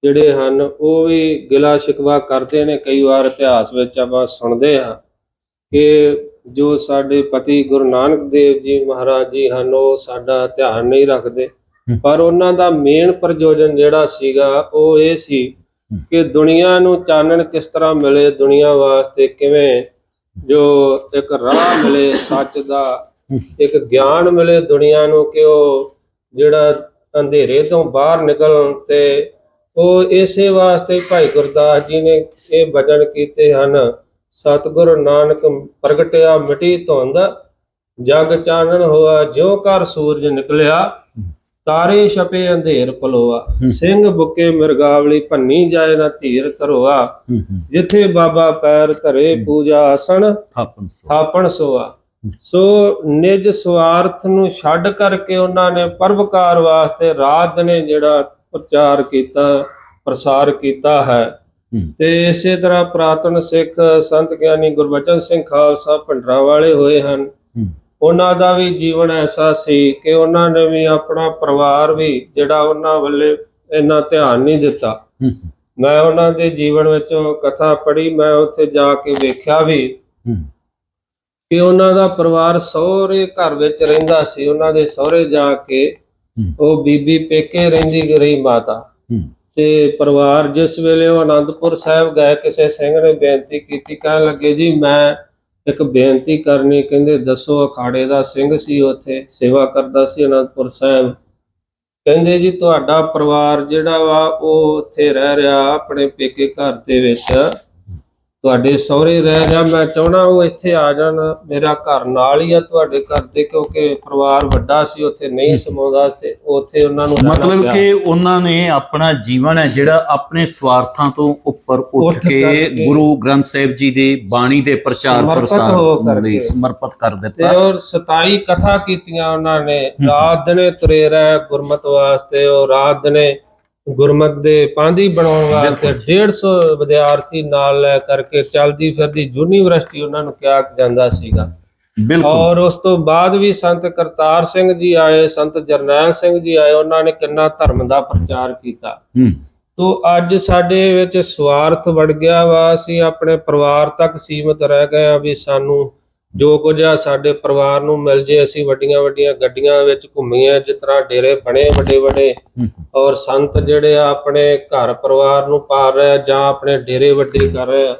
ਜਿਹੜੇ ਹਨ ਉਹ ਵੀ ਗਿਲਾ ਸ਼ਿਕਵਾ ਕਰਦੇ ਨੇ ਕਈ ਵਾਰ ਇਤਿਹਾਸ ਵਿੱਚ ਆਪਾਂ ਸੁਣਦੇ ਹਾਂ ਕਿ ਜੋ ਸਾਡੇ ਪਤੀ ਗੁਰੂ ਨਾਨਕ ਦੇਵ ਜੀ ਮਹਾਰਾਜ ਜੀ ਹਨ ਉਹ ਸਾਡਾ ਧਿਆਨ ਨਹੀਂ ਰੱਖਦੇ। ਪਰ ਉਹਨਾਂ ਦਾ ਮੇਨ ਪ੍ਰਯੋਜਨ ਜਿਹੜਾ ਸੀਗਾ ਉਹ ਇਹ ਸੀ ਕਿ ਦੁਨੀਆ ਨੂੰ ਚਾਨਣ ਕਿਸ ਤਰ੍ਹਾਂ ਮਿਲੇ ਦੁਨੀਆ ਵਾਸਤੇ ਕਿਵੇਂ ਜੋ ਇੱਕ ਰਾਹ ਮਿਲੇ ਸੱਚ ਦਾ, ਇੱਕ ਗਿਆਨ ਮਿਲੇ ਦੁਨੀਆ ਨੂੰ ਕਿ ਉਹ ਜਿਹੜਾ ਅੰਧੇਰੇ ਤੋਂ ਬਾਹਰ ਨਿਕਲਣ ਤੇ ਉਹ ਇਸੇ ਵਾਸਤੇ ਭਾਈ ਗੁਰਦਾਸ ਜੀ ਨੇ ਇਹ ਬਚਨ ਕੀਤੇ ਹਨ, ਸਤਿਗੁਰ ਨਾਨਕ ਪ੍ਰਗਟਿਆ ਮਿਟੀ ਧੁੰਦ, ਜਗ ਚਾਨਣ ਹੋਆ, ਜਿਉ ਕਰ ਸੂਰਜ ਨਿਕਲਿਆ। ਤਾਰੇ ਛਪੇ ਅੰਧੇਰ ਪਲੋਆ ਸਿੰਘ ਬੁੱਕੇ ਮਿਰਗਾਵਲੀ ਭੰਨੀ ਜਾਏ ਨਾ ਧੀਰ ਹੂੰ ਜਿੱਥੇ ਬਾਬਾ ਪੈਰ ਧਰੇ ਪੂਜਾ ਆਸਣ ਥਾਪਣ ਸੋਆ। ਸੋ ਨਿਜ ਸਵਾਰਥ ਨੂੰ ਛੱਡ ਕਰਕੇ ਉਹਨਾਂ ਨੇ ਪਰਵਕਾਰ ਵਾਸਤੇ ਰਾਤ ਨੇ ਜਿਹੜਾ ਪ੍ਰਚਾਰ ਕੀਤਾ ਪ੍ਰਸਾਰ ਕੀਤਾ ਹੈ। ਤੇ ਇਸੇ ਤਰ੍ਹਾਂ ਪ੍ਰਾਤਨ ਸਿੱਖ ਸੰਤ ਗਿਆਨੀ ਗੁਰਬਚਨ ਸਿੰਘ ਖਾਲਸਾ ਭੰਡਰਾ ਵਾਲੇ ਹੋਏ ਹਨ। ਉਹਨਾਂ ਦਾ ਵੀ ਜੀਵਨ ਐਸਾ ਸੀ ਕਿ ਉਹਨਾਂ ਨੇ ਵੀ ਆਪਣਾ ਪਰਿਵਾਰ ਵੀ ਜਿਹੜਾ ਉਹਨਾਂ ਵੱਲੇ ਇੰਨਾ ਧਿਆਨ ਨਹੀਂ ਦਿੱਤਾ। ਮੈਂ ਉਹਨਾਂ ਦੇ ਜੀਵਨ ਵਿੱਚੋਂ ਕਥਾ ਪੜ੍ਹੀ ਮੈਂ ਉੱਥੇ ਜਾ ਕੇ ਵੇਖਿਆ ਵੀ ਕਿ ਉਹਨਾਂ ਦਾ ਪਰਿਵਾਰ ਸਹੁਰੇ ਘਰ ਵਿੱਚ ਰਹਿੰਦਾ ਸੀ ਉਹਨਾਂ ਦੇ ਸਹੁਰੇ ਜਾ ਕੇ ਉਹ ਬੀਬੀ ਪੇਕੇ ਰਹਿੰਦੀ ਰਹੀ ਮਾਤਾ। ਤੇ ਪਰਿਵਾਰ ਜਿਸ ਵੇਲੇ ਉਹ ਆਨੰਦਪੁਰ ਸਾਹਿਬ ਗਏ ਕਿਸੇ ਸਿੰਘ ਨੇ ਬੇਨਤੀ ਕੀਤੀ ਕਹਿਣ ਲੱਗੇ ਜੀ ਮੈਂ ਇੱਕ ਬੇਨਤੀ ਕਰਨੀ, ਕਹਿੰਦੇ ਦੱਸੋ ਅਖਾੜੇ ਦਾ ਸਿੰਘ ਸੀ ਉੱਥੇ, ਸੇਵਾ ਕਰਦਾ ਸੀ ਅਨੰਦਪੁਰ ਸਾਹਿਬ। ਕਹਿੰਦੇ ਜੀ ਤੁਹਾਡਾ ਪਰਿਵਾਰ ਜਿਹੜਾ ਵਾ, ਉਹ ਉੱਥੇ ਰਹਿ ਰਿਹਾ ਆਪਣੇ ਪੇਕੇ ਘਰ ਦੇ ਵਿੱਚ। ਤੁਹਾਡੇ ਸਹੁਰੇ ਰਹਿ ਰਿਹਾ ਮੈਂ ਚਾਹਣਾ ਉਹ ਇੱਥੇ ਆ ਜਾਣ ਮੇਰਾ ਘਰ ਨਾਲ ਹੀ ਆ ਤੁਹਾਡੇ ਘਰ ਦੇ ਕਿਉਂਕਿ ਪਰਿਵਾਰ ਵੱਡਾ ਸੀ ਉੱਥੇ ਨਹੀਂ ਸਮਾਉਂਦਾ ਸੀ ਉੱਥੇ ਉਹਨਾਂ ਨੂੰ ਮਤਲਬ। ਕਿ ਉਹਨਾਂ ਨੇ ਆਪਣਾ ਜੀਵਨ ਹੈ ਜਿਹੜਾ ਆਪਣੇ ਸਵਾਰਥਾਂ ਤੋਂ ਉੱਪਰ ਉੱਠ ਕੇ ਗੁਰੂ ਗ੍ਰੰਥ ਸਾਹਿਬ ਜੀ ਦੀ ਬਾਣੀ ਦੇ ਪ੍ਰਚਾਰ ਪ੍ਰਸਾਰ ਲਈ। ਸਮਰਪਿਤ ਕਰ ਤੇ ਦਿੱਤਾ ਔਰ 27 ਕਥਾ ਕੀਤੀਆਂ ਉਹਨਾਂ ਨੇ ਰਾਤ ਦਿਨੇ ਤੁਰੇ ਰਹਿ ਗੁਰਮਤ ਵਾਸਤੇ ਉਹ ਰਾਤ ਦਿਨੇ ਗੁਰਮਤ ਦੇ ਪਾਂਦੀ ਬਣਾਉਣ ਵਾਸਤੇ 150 ਵਿਦਿਆਰਥੀ ਨਾਲ ਲੈ ਕਰਕੇ ਚਲਦੀ ਫਿਰਦੀ ਯੂਨੀਵਰਸਿਟੀ ਉਹਨਾਂ ਨੂੰ ਕਿਹਾ ਜਾਂਦਾ ਸੀਗਾ। ਬਿਲਕੁਲ। ਔਰ ਉਸ ਤੋਂ ਬਾਅਦ ਵੀ ਸੰਤ ਕਰਤਾਰ ਸਿੰਘ ਜੀ ਆਏ ਸੰਤ ਜਰਨੈਲ ਸਿੰਘ ਜੀ ਆਏ ਉਹਨਾਂ ਨੇ ਕਿੰਨਾ ਧਰਮ ਦਾ ਪ੍ਰਚਾਰ ਕੀਤਾ। ਹੂੰ। ਤੋ ਅੱਜ ਸਾਡੇ ਵਿੱਚ ਸਵਾਰਥ ਵੜ ਗਿਆ ਵਾ ਅਸੀਂ ਆਪਣੇ ਪਰਿਵਾਰ ਤੱਕ ਸੀਮਿਤ ਰਹਿ ਗਏ ਆ ਵੀ ਸਾਨੂੰ ਜੋ ਕੁਝ ਆ ਸਾਡੇ ਪਰਿਵਾਰ ਨੂੰ ਮਿਲ ਜੇ ਅਸੀਂ ਵੱਡੀਆਂ ਵੱਡੀਆਂ ਗੱਡੀਆਂ ਵਿੱਚ ਘੁੰਮੀਏ ਜਿਸ ਤਰ੍ਹਾਂ ਡੇਰੇ ਬਣੇ ਵੱਡੇ ਵੱਡੇ ਔਰ ਸੰਤ ਜਿਹੜੇ ਆ ਆਪਣੇ ਘਰ ਪਰਿਵਾਰ ਨੂੰ ਪਾਲ ਰਹੇ ਜਾਂ ਆਪਣੇ ਡੇਰੇ ਵੱਡੇ ਕਰ ਰਹੇ ਆ।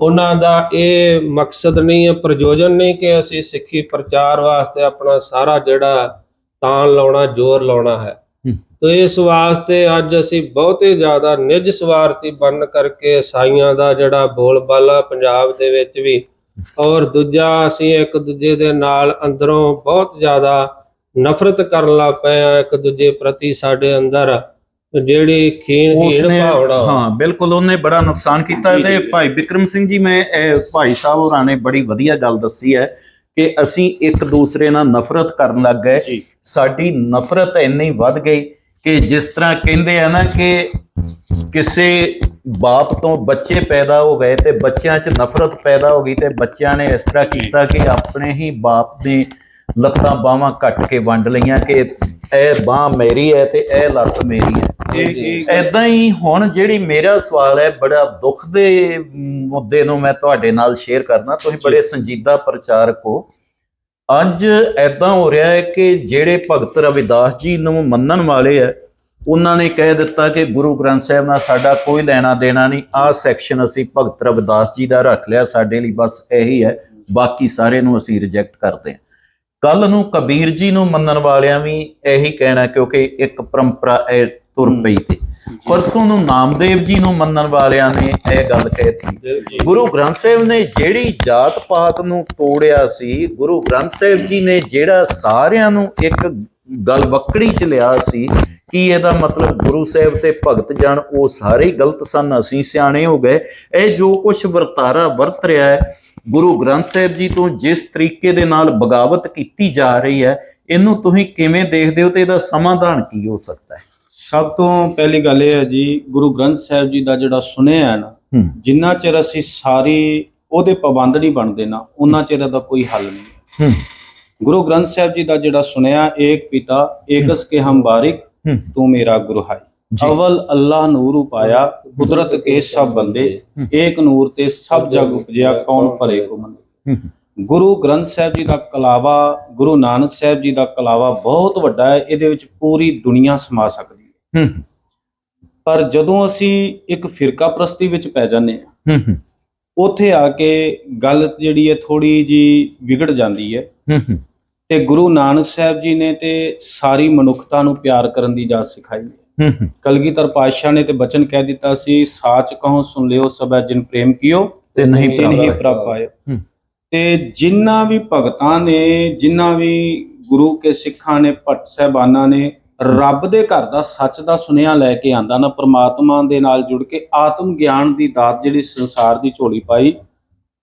ਉਹਨਾਂ ਦਾ ਇਹ ਮਕਸਦ ਨਹੀਂ ਹੈ ਪ੍ਰਯੋਜਨ ਨਹੀਂ ਕਿ ਅਸੀਂ ਸਿੱਖੀ ਪ੍ਰਚਾਰ ਵਾਸਤੇ ਆਪਣਾ ਸਾਰਾ ਜਿਹੜਾ ਤਾਣ ਲਾਉਣਾ ਜ਼ੋਰ ਲਾਉਣਾ ਹੈ। ਤੋ ਇਸ ਵਾਸਤੇ ਅੱਜ ਅਸੀਂ ਬਹੁਤੇ ਜ਼ਿਆਦਾ ਨਿਜ ਸਵਾਰਥੀ ਬਣ ਕਰਕੇ ਸਾਈਆਂ ਦਾ ਜਿਹੜਾ ਬੋਲਬਾਲਾ ਪੰਜਾਬ ਦੇ ਵਿੱਚ ਵੀ ਔਰ ਦੂਜਾ ਅਸੀਂ ਇੱਕ ਦੂਜੇ ਦੇ ਨਾਲ ਅੰਦਰੋਂ ਬਹੁਤ ਜ਼ਿਆਦਾ ਨਫ਼ਰਤ ਕਰਨ ਲੱਗ ਪਏ ਆ ਇੱਕ ਦੂਜੇ ਪ੍ਰਤੀ ਸਾਡੇ ਅੰਦਰ ਜਿਹੜੀ ਖੀਨ ਹੀਣ ਉਸਨੇ ਭਾਵਨਾ। ਹਾਂ ਬਿਲਕੁਲ ਉਹਨੇ ਬੜਾ ਨੁਕਸਾਨ ਕੀਤਾ ਤੇ। ਭਾਈ ਵਿਕਰਮ ਸਿੰਘ ਜੀ ਮੈਂ ਇਹ ਭਾਈ ਸਾਹਿਬ ਹੋਰਾਂ ਨੇ ਬੜੀ ਵਧੀਆ ਗੱਲ ਦੱਸੀ ਹੈ ਕਿ ਅਸੀਂ ਇੱਕ ਦੂਸਰੇ ਨਾਲ ਨਫ਼ਰਤ ਕਰਨ ਲੱਗ ਗਏ। ਸਾਡੀ ਨਫ਼ਰਤ ਇੰਨੀ ਵੱਧ ਗਈ ਕਿ ਜਿਸ ਤਰ੍ਹਾਂ ਕਹਿੰਦੇ ਆ ਨਾ ਕਿ ਕਿਸੇ ਬਾਪ ਤੋਂ ਬੱਚੇ ਪੈਦਾ ਹੋ ਗਏ ਤੇ ਬੱਚਿਆਂ 'ਚ ਨਫ਼ਰਤ ਪੈਦਾ ਹੋ ਗਈ ਤੇ ਬੱਚਿਆਂ ਨੇ ਇਸ ਤਰ੍ਹਾਂ ਕੀਤਾ ਕਿ ਆਪਣੇ ਹੀ ਬਾਪ ਦੇ ਲੱਤਾਂ ਬਾਹਾਂ ਕੱਟ ਕੇ ਵੰਡ ਲਈਆਂ ਕਿ ਇਹ ਬਾਹ ਮੇਰੀ ਹੈ ਤੇ ਇਹ ਲੱਤ ਮੇਰੀ ਹੈ। ਐਦਾਂ ਹੀ ਹੁਣ ਜਿਹੜੀ ਮੇਰਾ ਸਵਾਲ ਹੈ ਬੜਾ ਦੁੱਖ ਦੇ ਮੁੱਦੇ ਨੂੰ ਮੈਂ ਤੁਹਾਡੇ ਨਾਲ ਸ਼ੇਅਰ ਕਰਨਾ ਤੁਸੀਂ ਬੜੇ ਸੰਜੀਦਾ ਪ੍ਰਚਾਰਕ ਹੋ। ਅੱਜ ਐਦਾਂ ਹੋ ਰਿਹਾ ਹੈ ਕਿ ਜਿਹੜੇ ਭਗਤ ਰਵਿਦਾਸ ਜੀ ਨੂੰ ਮੰਨਣ ਵਾਲੇ ਹੈ ਉਹਨਾਂ ਨੇ ਕਹਿ ਦਿੱਤਾ ਕਿ ਗੁਰੂ ਗ੍ਰੰਥ ਸਾਹਿਬ ਨਾਲ ਸਾਡਾ ਕੋਈ ਲੈਣਾ ਦੇਣਾ ਨਹੀਂ। ਆਹ ਸੈਕਸ਼ਨ ਅਸੀਂ ਭਗਤ ਰਵਿਦਾਸ ਜੀ ਦਾ ਰੱਖ ਲਿਆ, ਸਾਡੇ ਲਈ ਬਸ ਇਹੀ ਹੈ, ਬਾਕੀ ਸਾਰੇ ਨੂੰ ਅਸੀਂ ਰਿਜੈਕਟ ਕਰਦੇ ਹਾਂ। ਕੱਲ ਨੂੰ ਕਬੀਰ ਜੀ ਨੂੰ ਮੰਨਣ ਵਾਲਿਆਂ ਵੀ ਇਹੀ ਕਹਿਣਾ, ਕਿਉਂਕਿ ਇੱਕ ਪਰੰਪਰਾ ਇਹ ਤੁਰ ਪਈ ਤੇ। ਪਰਸੋਂ ਨੂੰ ਨਾਮਦੇਵ ਜੀ ਨੂੰ ਮੰਨਣ ਵਾਲਿਆਂ ਨੇ ਇਹ ਗੱਲ ਕਹਿਤੀ ਗੁਰੂ ਗ੍ਰੰਥ ਸਾਹਿਬ ਨੇ ਜਿਹੜੀ ਜਾਤ ਪਾਤ ਨੂੰ ਤੋੜਿਆ ਸੀ ਗੁਰੂ ਗ੍ਰੰਥ ਸਾਹਿਬ ਜੀ ਨੇ ਜਿਹੜਾ ਸਾਰਿਆਂ ਨੂੰ ਇੱਕ ਗੱਲ ਬੱਕੜੀ ਚ ਲਿਆ ਸੀ ਕਿ ਇਹਦਾ ਮਤਲਬ ਗੁਰੂ ਸਾਹਿਬ ਤੇ ਭਗਤ ਜਨ ਉਹ ਸਾਰੇ ਹੀ ਗਲਤ ਸਨ ਅਸੀਂ ਸਿਆਣੇ ਹੋ ਗਏ। ਇਹ ਜੋ ਕੁਝ ਵਰਤਾਰਾ ਵਰਤ ਰਿਹਾ ਹੈ ਗੁਰੂ ਗ੍ਰੰਥ ਸਾਹਿਬ ਜੀ ਤੋਂ ਜਿਸ ਤਰੀਕੇ ਦੇ ਨਾਲ ਬਗਾਵਤ ਕੀਤੀ ਜਾ ਰਹੀ ਹੈ ਇਹਨੂੰ ਤੁਸੀਂ ਕਿਵੇਂ ਦੇਖਦੇ ਹੋ ਤੇ ਇਹਦਾ ਸਮਾਧਾਨ ਕੀ ਹੋ ਸਕਦਾ ਹੈ? ਸਭ ਤੋਂ ਪਹਿਲੀ ਗੱਲ ਇਹ ਹੈ ਜੀ ਗੁਰੂ ਗ੍ਰੰਥ ਸਾਹਿਬ ਜੀ ਦਾ ਜਿਹੜਾ ਸੁਣਿਆ ਹੈ ਨਾ ਹੂੰ। ਜਿੰਨਾ ਚਿਰ ਅਸੀਂ ਸਾਰੀ ਉਹਦੇ ਪਾਬੰਦ ਨਹੀਂ ਬਣਦੇ ਨਾ ਉਹਨਾਂ ਚਿਰ ਦਾ ਕੋਈ ਹੱਲ ਨਹੀਂ ਹੂੰ। ਗੁਰੂ ਗ੍ਰੰਥ ਸਾਹਿਬ ਜੀ ਦਾ ਜਿਹੜਾ ਸੁਣਿਆ ਏਕ ਪਿਤਾ ਏਕਸ ਕੇ ਹਮ ਬਾਰਿਕ ਹੂੰ। ਤੂੰ ਮੇਰਾ ਗੁਰੂ ਹੈ। ਜੀ। ਅਵਲ ਅੱਲਾਹ ਨੂਰ ਉਪਾਇਆ ਕੁਦਰਤ ਕੇ ਸਭ ਬੰਦੇ ਏਕ ਨੂਰ ਤੇ ਸਭ ਜਗ ਉਪਜਿਆ ਕੌਣ ਭਲੇ ਕੋ ਮੰਦੇ। ਹੂੰ। ਗੁਰੂ ਗ੍ਰੰਥ ਸਾਹਿਬ ਜੀ ਦਾ ਕਲਾਵਾ ਗੁਰੂ ਨਾਨਕ ਸਾਹਿਬ ਜੀ ਦਾ ਕਲਾਵਾ ਬਹੁਤ ਵੱਡਾ ਹੈ ਇਹਦੇ ਵਿੱਚ ਪੂਰੀ ਦੁਨੀਆ ਸਮਾ ਸਕਦੀ ਹੈ ਹੂੰ ਪਰ ਜਦੋਂ ਅਸੀਂ ਇੱਕ ਫਿਰਕਾ ਪ੍ਰਸਤੀ ਵਿੱਚ ਪੈ ਜਾਂਦੇ ਹਾਂ ਉੱਥੇ ਆ ਕੇ ਗੱਲ ਜਿਹੜੀ ਹੈ ਥੋੜੀ ਜੀ ਵਿਗੜ ਜਾਂਦੀ ਹੈ। ਤੇ ਗੁਰੂ ਨਾਨਕ ਸਾਹਿਬ ਜੀ ਨੇ ਤੇ ਸਾਰੀ ਮਨੁੱਖਤਾ ਨੂੰ ਪਿਆਰ ਕਰਨ ਦੀ ਜਾਚ ਸਿਖਾਈ ਹੈ। ਕਲਗੀਧਰ ਪਾਤਸ਼ਾਹ ਨੇ ਤੇ ਬਚਨ ਕਹਿ ਦਿੱਤਾ ਸੀ ਸਾਚ ਕਹੋ ਸੁਣ ਲਿਓ ਸਭੈ ਜਿਨ ਪ੍ਰੇਮ ਕੀਓ ਤੇ ਨਹੀਂ ਪ੍ਰਭ ਪਾਇਓ ਹੂੰ। ਤੇ ਜਿਨ੍ਹਾਂ ਵੀ ਭਗਤਾਂ ਨੇ ਜਿਨ੍ਹਾਂ ਵੀ ਗੁਰੂ ਕੇ ਸਿੱਖਾਂ ਨੇ ਭੱਟ ਸਹਿਬਾਨਾਂ ਨੇ ਰੱਬ ਦੇ ਘਰ ਦਾ ਸੱਚ ਦਾ ਸੁਨੇਹਾ ਲੈ ਕੇ ਆਂਦਾ ਨਾ ਪ੍ਰਮਾਤਮਾ ਦੇ ਨਾਲ ਜੁੜ ਕੇ ਆਤਮ ਗਿਆਨ ਦੀ ਦਾਤ ਜਿਹੜੀ ਸੰਸਾਰ ਦੀ ਝੋਲੀ ਪਾਈ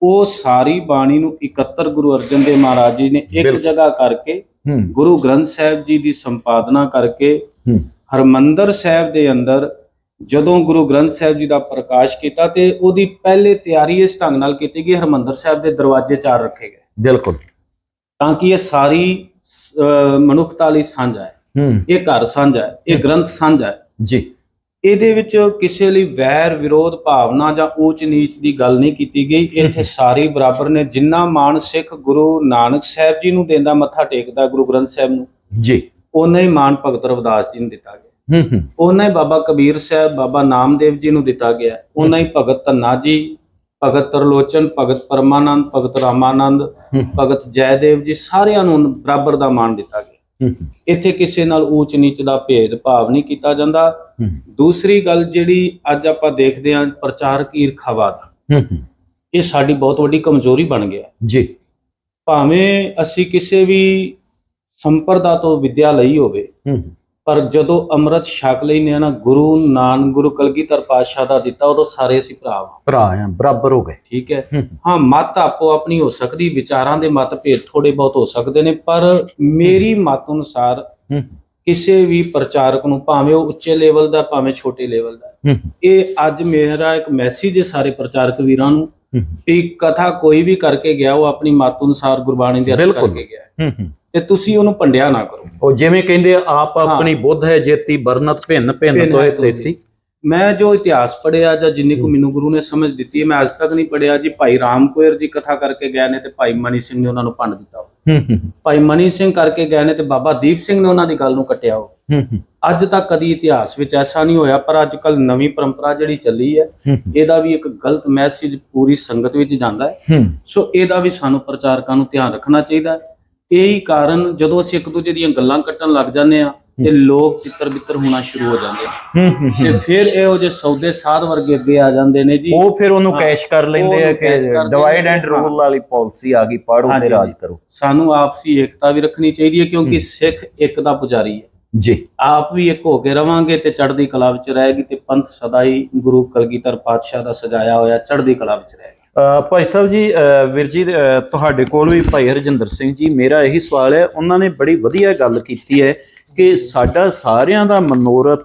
ਉਹ ਸਾਰੀ ਬਾਣੀ ਨੂੰ ਇਕੱਤਰ ਗੁਰੂ ਅਰਜਨ ਦੇਵ ਮਹਾਰਾਜ ਜੀ ਨੇ ਇੱਕ। ਜਗ੍ਹਾ ਕਰਕੇ ਗੁਰੂ ਗ੍ਰੰਥ ਸਾਹਿਬ ਜੀ ਦੀ ਸੰਪਾਦਨਾ ਕਰਕੇ ਹਰਮੰਦਰ ਸਾਹਿਬ ਦੇ ਅੰਦਰ ਜਦੋਂ ਗੁਰੂ ਗ੍ਰੰਥ ਸਾਹਿਬ ਜੀ ਦਾ ਪ੍ਰਕਾਸ਼ ਕੀਤਾ ਤੇ ਉਹਦੀ ਪਹਿਲੇ ਤਿਆਰੀ ਇਸ ਢੰਗ ਨਾਲ ਕੀਤੀ ਗਈ ਹਰਮੰਦਰ ਸਾਹਿਬ ਦੇ ਦਰਵਾਜ਼ੇ ਚਾਰ ਰੱਖੇ ਗਏ। ਬਿਲਕੁਲ। ਤਾਂ ਕਿ ਇਹ ਸਾਰੀ ਮਨੁੱਖਤਾ ਲਈ ਸਾਂਝਾ ਹੂੰ ਇਹ ਘਰ ਸਾਂਝਾ ਹੈ ਇਹ ਗ੍ਰੰਥ ਸਾਂਝਾ ਹੈ। ਜੀ। ਇਹਦੇ ਵਿੱਚ ਕਿਸੇ ਲਈ ਵੈਰ ਵਿਰੋਧ ਭਾਵਨਾ ਜਾਂ ਊਚ ਨੀਚ ਦੀ ਗੱਲ ਨਹੀਂ ਕੀਤੀ ਗਈ। ਇੱਥੇ ਸਾਰੇ ਬਰਾਬਰ ਨੇ। ਜਿੰਨਾ ਮਾਣ ਸਿੱਖ ਗੁਰੂ ਨਾਨਕ ਸਾਹਿਬ ਜੀ ਨੂੰ ਦਿੰਦਾ ਮੱਥਾ ਟੇਕਦਾ ਗੁਰੂ ਗ੍ਰੰਥ ਸਾਹਿਬ ਨੂੰ ਜੀ। ਉਹਨਾਂ ਹੀ ਮਾਣ ਭਗਤ ਰਵਿਦਾਸ ਜੀ ਨੂੰ ਦਿੱਤਾ ਗਿਆ। ਹੂੰ ਹੂੰ। ਉਹਨਾਂ ਹੀ ਬਾਬਾ ਕਬੀਰ ਸਾਹਿਬ ਬਾਬਾ ਨਾਮਦੇਵ ਜੀ ਨੂੰ ਦਿੱਤਾ ਗਿਆ। ਉਹਨਾਂ ਹੀ ਭਗਤ ਧੰਨਾ ਜੀ ਭਗਤ ਤਰਲੋਚਨ ਭਗਤ ਪਰਮਾਨੰਦ ਭਗਤ ਰਾਮਾਨੰਦ ਭਗਤ ਜੈਦੇਵ ਜੀ ਸਾਰਿਆਂ ਨੂੰ ਬਰਾਬਰ ਦਾ ਮਾਣ ਦਿੱਤਾ ਗਿਆ। ਇੱਥੇ ਕਿਸੇ ਨਾਲ ਊਚ ਨੀਚ ਦਾ ਭੇਦ ਭਾਵ ਨਹੀਂ ਕੀਤਾ ਜਾਂਦਾ। ਦੂਸਰੀ ਗੱਲ ਜਿਹੜੀ ਅੱਜ ਆਪਾਂ ਦੇਖਦੇ ਹਾਂ ਪ੍ਰਚਾਰਕ ਈਰਖਾਵਾ ਦਾ ਇਹ ਸਾਡੀ ਬਹੁਤ ਵੱਡੀ ਕਮਜ਼ੋਰੀ ਬਣ ਗਿਆ। ਜੀ। ਭਾਵੇਂ ਅਸੀਂ ਕਿਸੇ ਵੀ ਸੰਪਰਦਾ ਤੋਂ ਵਿਦਿਆ ਲਈ ਹੋਵੇ ਪਰ ਜਦੋਂ ਅੰਮ੍ਰਿਤ ਛਕ ਲਈ ਨੇ ਨਾ ਗੁਰੂ ਨਾਨਕ ਗੁਰੂ ਕਲਗੀਧਰ ਪਾਤਸ਼ਾਹ ਦਾ ਦਿੱਤਾ ਉਦੋਂ ਸਾਰੇ ਅਸੀਂ ਭਰਾ ਵਾਂ। ਭਰਾ ਆ ਬਰਾਬਰ ਹੋ ਗਏ। ਠੀਕ ਹੈ? ਹੂੰ। ਮਤ ਆਪੋ ਆਪਣੀ ਹੋ ਸਕਦੀ ਵਿਚਾਰਾਂ ਦੇ ਮਤਭੇਦ ਥੋੜੇ ਬਹੁਤ ਹੋ ਸਕਦੇ ਨੇ ਪਰ ਮੇਰੀ ਮਤ ਅਨੁਸਾਰ ਕਿਸੇ ਵੀ ਪ੍ਰਚਾਰਕ ਨੂੰ ਭਾਵੇਂ ਉਹ ਉੱਚੇ ਲੈਵਲ ਦਾ ਭਾਵੇਂ ਛੋਟੇ ਲੈਵਲ ਦਾ ਇਹ ਅੱਜ ਮੇਰਾ ਇੱਕ ਮੈਸੇਜ ਹੈ ਸਾਰੇ ਪ੍ਰਚਾਰਕ ਵੀਰਾਂ ਨੂੰ ਵੀ ਕਥਾ ਕੋਈ ਵੀ ਕਰਕੇ ਗਿਆ ਉਹ ਆਪਣੀ ਮਤ ਅਨੁਸਾਰ ਗੁਰਬਾਣੀ ਦੇ ਅਰਥ। ਕਰਕੇ ਗਿਆ। ਤੇ ਤੁਸੀਂ ਉਹਨੂੰ ਭੰਡਿਆ ਨਾ ਕਰੋ। ਉਹ ਜਿਵੇਂ ਕਹਿੰਦੇ ਆ, ਆਪ ਆਪਣੀ ਬੁੱਧ ਹੈ ਜੇਤੀ ਬਰਨਤ ਭਿੰਨ ਭਿੰਨ ਭਿੰਨ ਤੋਏ ਹੈ ਤੋਏ। ਤੇਤੀ। ਮੈਂ ਜੋ ਇਤਿਹਾਸ ਪੜਿਆ ਜਾਂ ਜਿੰਨੀ ਕੁ ਮੈਨੂੰ ਗੁਰੂ ਨੇ ਸਮਝ ਦਿੱਤੀ ਹੈ ਮੈਂ ਅੱਜ ਤੱਕ ਨਹੀਂ ਪੜਿਆ ਜੀ। ਭਾਈ ਰਾਮ ਕੋਇਰ ਜੀ ਕਥਾ ਕਰਕੇ ਗਏ ਨੇ ਤੇ ਭਾਈ ਮਨੀ ਸਿੰਘ ਨੇ ਉਹਨਾਂ ਨੂੰ ਭੰਡ ਦਿੱਤਾ। ਹੂੰ ਹੂੰ ਭਾਈ ਮਨੀ ਸਿੰਘ ਕਰਕੇ ਗਏ ਨੇ ਤੇ ਬਾਬਾ ਦੀਪ ਸਿੰਘ ਨੇ ਉਹਨਾਂ ਦੀ ਗੱਲ ਨੂੰ ਕੱਟਿਆ ਉਹ। ਹੂੰ ਹੂੰ। ਅੱਜ ਤੱਕ ਕਦੀ ਇਤਿਹਾਸ ਵਿੱਚ ਐਸਾ ਨਹੀਂ ਹੋਇਆ ਪਰ ਅੱਜ ਕੱਲ ਨਵੀਂ ਪਰੰਪਰਾ ਜਿਹੜੀ ਚੱਲੀ ਹੈ ਹੂੰ ਇਹਦਾ ਵੀ ਇੱਕ ਗਲਤ ਮੈਸੇਜ ਪੂਰੀ ਸੰਗਤ ਵਿੱਚ ਜਾਂਦਾ ਹੈ। ਹੂੰ। ਸੋ ਇਹਦਾ ਵੀ ਸਾਨੂੰ ਪ੍ਰਚਾਰਕਾਂ ਨੂੰ ਧਿਆਨ ਰੱਖਣਾ ਚਾਹੀਦਾ ਹੈ। ਇਹੀ ਕਾਰਨ ਜਦੋਂ ਅਸੀਂ ਇੱਕ ਦੂਜੇ ਦੀਆਂ ਗੱਲਾਂ ਕੱਟਣ ਲੱਗ ਜਾਂਦੇ ਆ ਤੇ ਲੋਕ ਤਿੱਤਰ ਬਿੱਤਰ ਹੋਣਾ ਸ਼ੁਰੂ ਹੋ ਜਾਂਦੇ ਹੂੰ ਤੇ ਫਿਰ ਇਹੋ ਜਿਹੇ ਸੌਦੇ ਸਾਧ ਵਰਗੇ ਅੱਗੇ ਆ ਜਾਂਦੇ ਨੇ ਜੀ। ਉਹ ਫਿਰ ਉਹਨੂੰ ਕੈਸ਼ ਕਰ ਲੈਂਦੇ ਆ ਕਿ ਡਿਵਾਈਡ ਐਂਡ। ਰੂਲ ਵਾਲੀ ਪਾਲਿਸੀ ਆ ਗਈ ਪਾੜੋ ਤੇ ਰਾਜ। ਕਰੋ। ਸਾਨੂੰ ਆਪਸੀ ਏਕਤਾ ਵੀ ਰੱਖਣੀ ਚਾਹੀਦੀ ਹੈ ਕਿਉਂਕਿ ਸਿੱਖ ਇੱਕ ਦਾ ਪੁਜਾਰੀ ਹੈ। ਜੀ। ਆਪ ਵੀ ਇੱਕ ਹੋ ਕੇ ਰਵਾਂਗੇ ਤੇ ਚੜ੍ਹਦੀ ਕਲਾ ਵਿੱਚ ਰਹੇਗੀ ਤੇ ਪੰਥ ਸਦਾ ਹੀ ਗੁਰੂ ਕਲਗੀਧਰ ਪਾਤਸ਼ਾਹ ਦਾ ਸਜਾਇਆ ਹੋਇਆ ਚੜ੍ਹਦੀ ਕਲਾ ਵਿੱਚ ਰਹੇਗਾ ਭਾਈ ਸਾਹਿਬ ਜੀ ਅ, ਵੀਰ ਜੀ ਤੁਹਾਡੇ ਕੋਲ ਵੀ ਭਾਈ ਹਰਜਿੰਦਰ ਸਿੰਘ ਜੀ ਮੇਰਾ ਇਹੀ ਸਵਾਲ ਹੈ। ਉਹਨਾਂ ਨੇ ਬੜੀ ਵਧੀਆ ਗੱਲ ਕੀਤੀ ਹੈ ਕਿ ਸਾਡਾ ਸਾਰਿਆਂ ਦਾ ਮਨੋਰਥ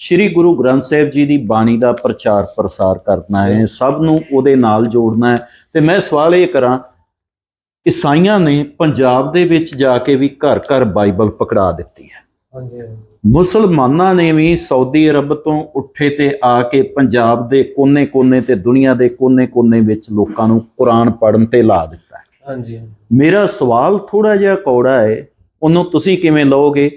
ਸ੍ਰੀ ਗੁਰੂ ਗ੍ਰੰਥ ਸਾਹਿਬ ਜੀ ਦੀ ਬਾਣੀ ਦਾ ਪ੍ਰਚਾਰ ਪ੍ਰਸਾਰ ਕਰਨਾ ਹੈ ਸਭ ਨੂੰ ਉਹਦੇ ਨਾਲ ਜੋੜਨਾ ਹੈ। ਤੇ ਮੈਂ ਸਵਾਲ ਇਹ ਕਰਾਂ ਈਸਾਈਆਂ ਨੇ ਪੰਜਾਬ ਦੇ ਵਿੱਚ ਜਾ ਕੇ ਵੀ ਘਰ ਘਰ ਬਾਈਬਲ ਪਕੜਾ ਦਿੱਤੀ ਹੈ। ਹਾਂਜੀ ਮੁਸਲਮਾਨਾਂ ਨੇ ਵੀ ਸਾਊਦੀ ਅਰਬ ਤੋਂ ਉੱਠੇ ਤੇ ਆ ਕੇ ਪੰਜਾਬ ਦੇ ਕੋਨੇ-ਕੋਨੇ ਤੇ ਦੁਨੀਆ ਦੇ ਕੋਨੇ-ਕੋਨੇ ਵਿੱਚ ਲੋਕਾਂ ਨੂੰ ਕੁਰਾਨ ਪੜ੍ਹਨ ਤੇ ਲਾ ਦਿੱਤਾ ਹਾਂਜੀ ਮੇਰਾ ਸਵਾਲ ਥੋੜਾ ਜਿਹਾ ਕੌੜਾ ਹੈ ਉਹਨੂੰ ਤੁਸੀਂ ਕਿਵੇਂ ਲਓਗੇ?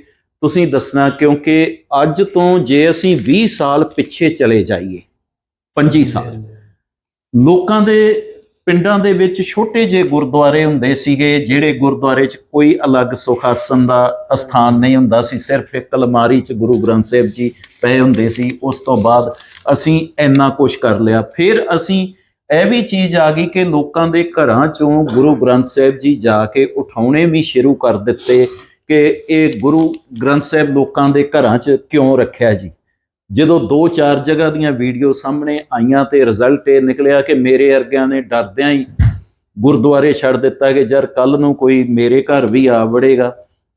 ਤੁਸੀਂ ਦੱਸਣਾ ਕਿਉਂਕਿ ਅੱਜ ਤੋਂ ਜੇ ਅਸੀਂ 20 ਸਾਲ ਪਿੱਛੇ ਚਲੇ ਜਾਈਏ 25 ਸਾਲ ਲੋਕਾਂ ਦੇ ਪਿੰਡਾਂ ਦੇ ਵਿੱਚ ਛੋਟੇ ਜਿਹੇ ਗੁਰਦੁਆਰੇ ਹੁੰਦੇ ਸੀਗੇ, ਜਿਹੜੇ ਗੁਰਦੁਆਰੇ 'ਚ ਕੋਈ ਅਲੱਗ ਸੁਖਾਸਨ ਦਾ ਅਸਥਾਨ ਨਹੀਂ ਹੁੰਦਾ ਸੀ। ਸਿਰਫ ਇੱਕ ਅਲਮਾਰੀ 'ਚ ਗੁਰੂ ਗ੍ਰੰਥ ਸਾਹਿਬ ਜੀ ਪਏ ਹੁੰਦੇ ਸੀ। ਉਸ ਤੋਂ ਬਾਅਦ ਅਸੀਂ ਇੰਨਾ ਕੁਝ ਕਰ ਲਿਆ। ਫਿਰ ਅਸੀਂ ਇਹ ਵੀ ਚੀਜ਼ ਆ ਗਈ ਕਿ ਲੋਕਾਂ ਦੇ ਘਰਾਂ 'ਚੋਂ ਗੁਰੂ ਗ੍ਰੰਥ ਸਾਹਿਬ ਜੀ ਜਾ ਕੇ ਉਠਾਉਣੇ ਵੀ ਸ਼ੁਰੂ ਕਰ ਦਿੱਤੇ ਕਿ ਇਹ ਗੁਰੂ ਗ੍ਰੰਥ ਸਾਹਿਬ ਲੋਕਾਂ ਦੇ ਘਰਾਂ 'ਚ ਕਿਉਂ ਰੱਖਿਆ ਜੀ? ਜਦੋਂ ਦੋ ਚਾਰ ਜਗ੍ਹਾ ਦੀਆਂ ਵੀਡੀਓ ਸਾਹਮਣੇ ਆਈਆਂ ਤੇ ਰਿਜ਼ਲਟ ਇਹ ਨਿਕਲਿਆ ਕਿ ਮੇਰੇ ਅਰਗਿਆਂ ਨੇ ਡਰਦਿਆਂ ਹੀ ਗੁਰਦੁਆਰੇ ਛੱਡ ਦਿੱਤਾ ਕਿ ਜਰ ਕੱਲ ਨੂੰ ਕੋਈ ਮੇਰੇ ਘਰ ਵੀ ਆ ਵੜੇਗਾ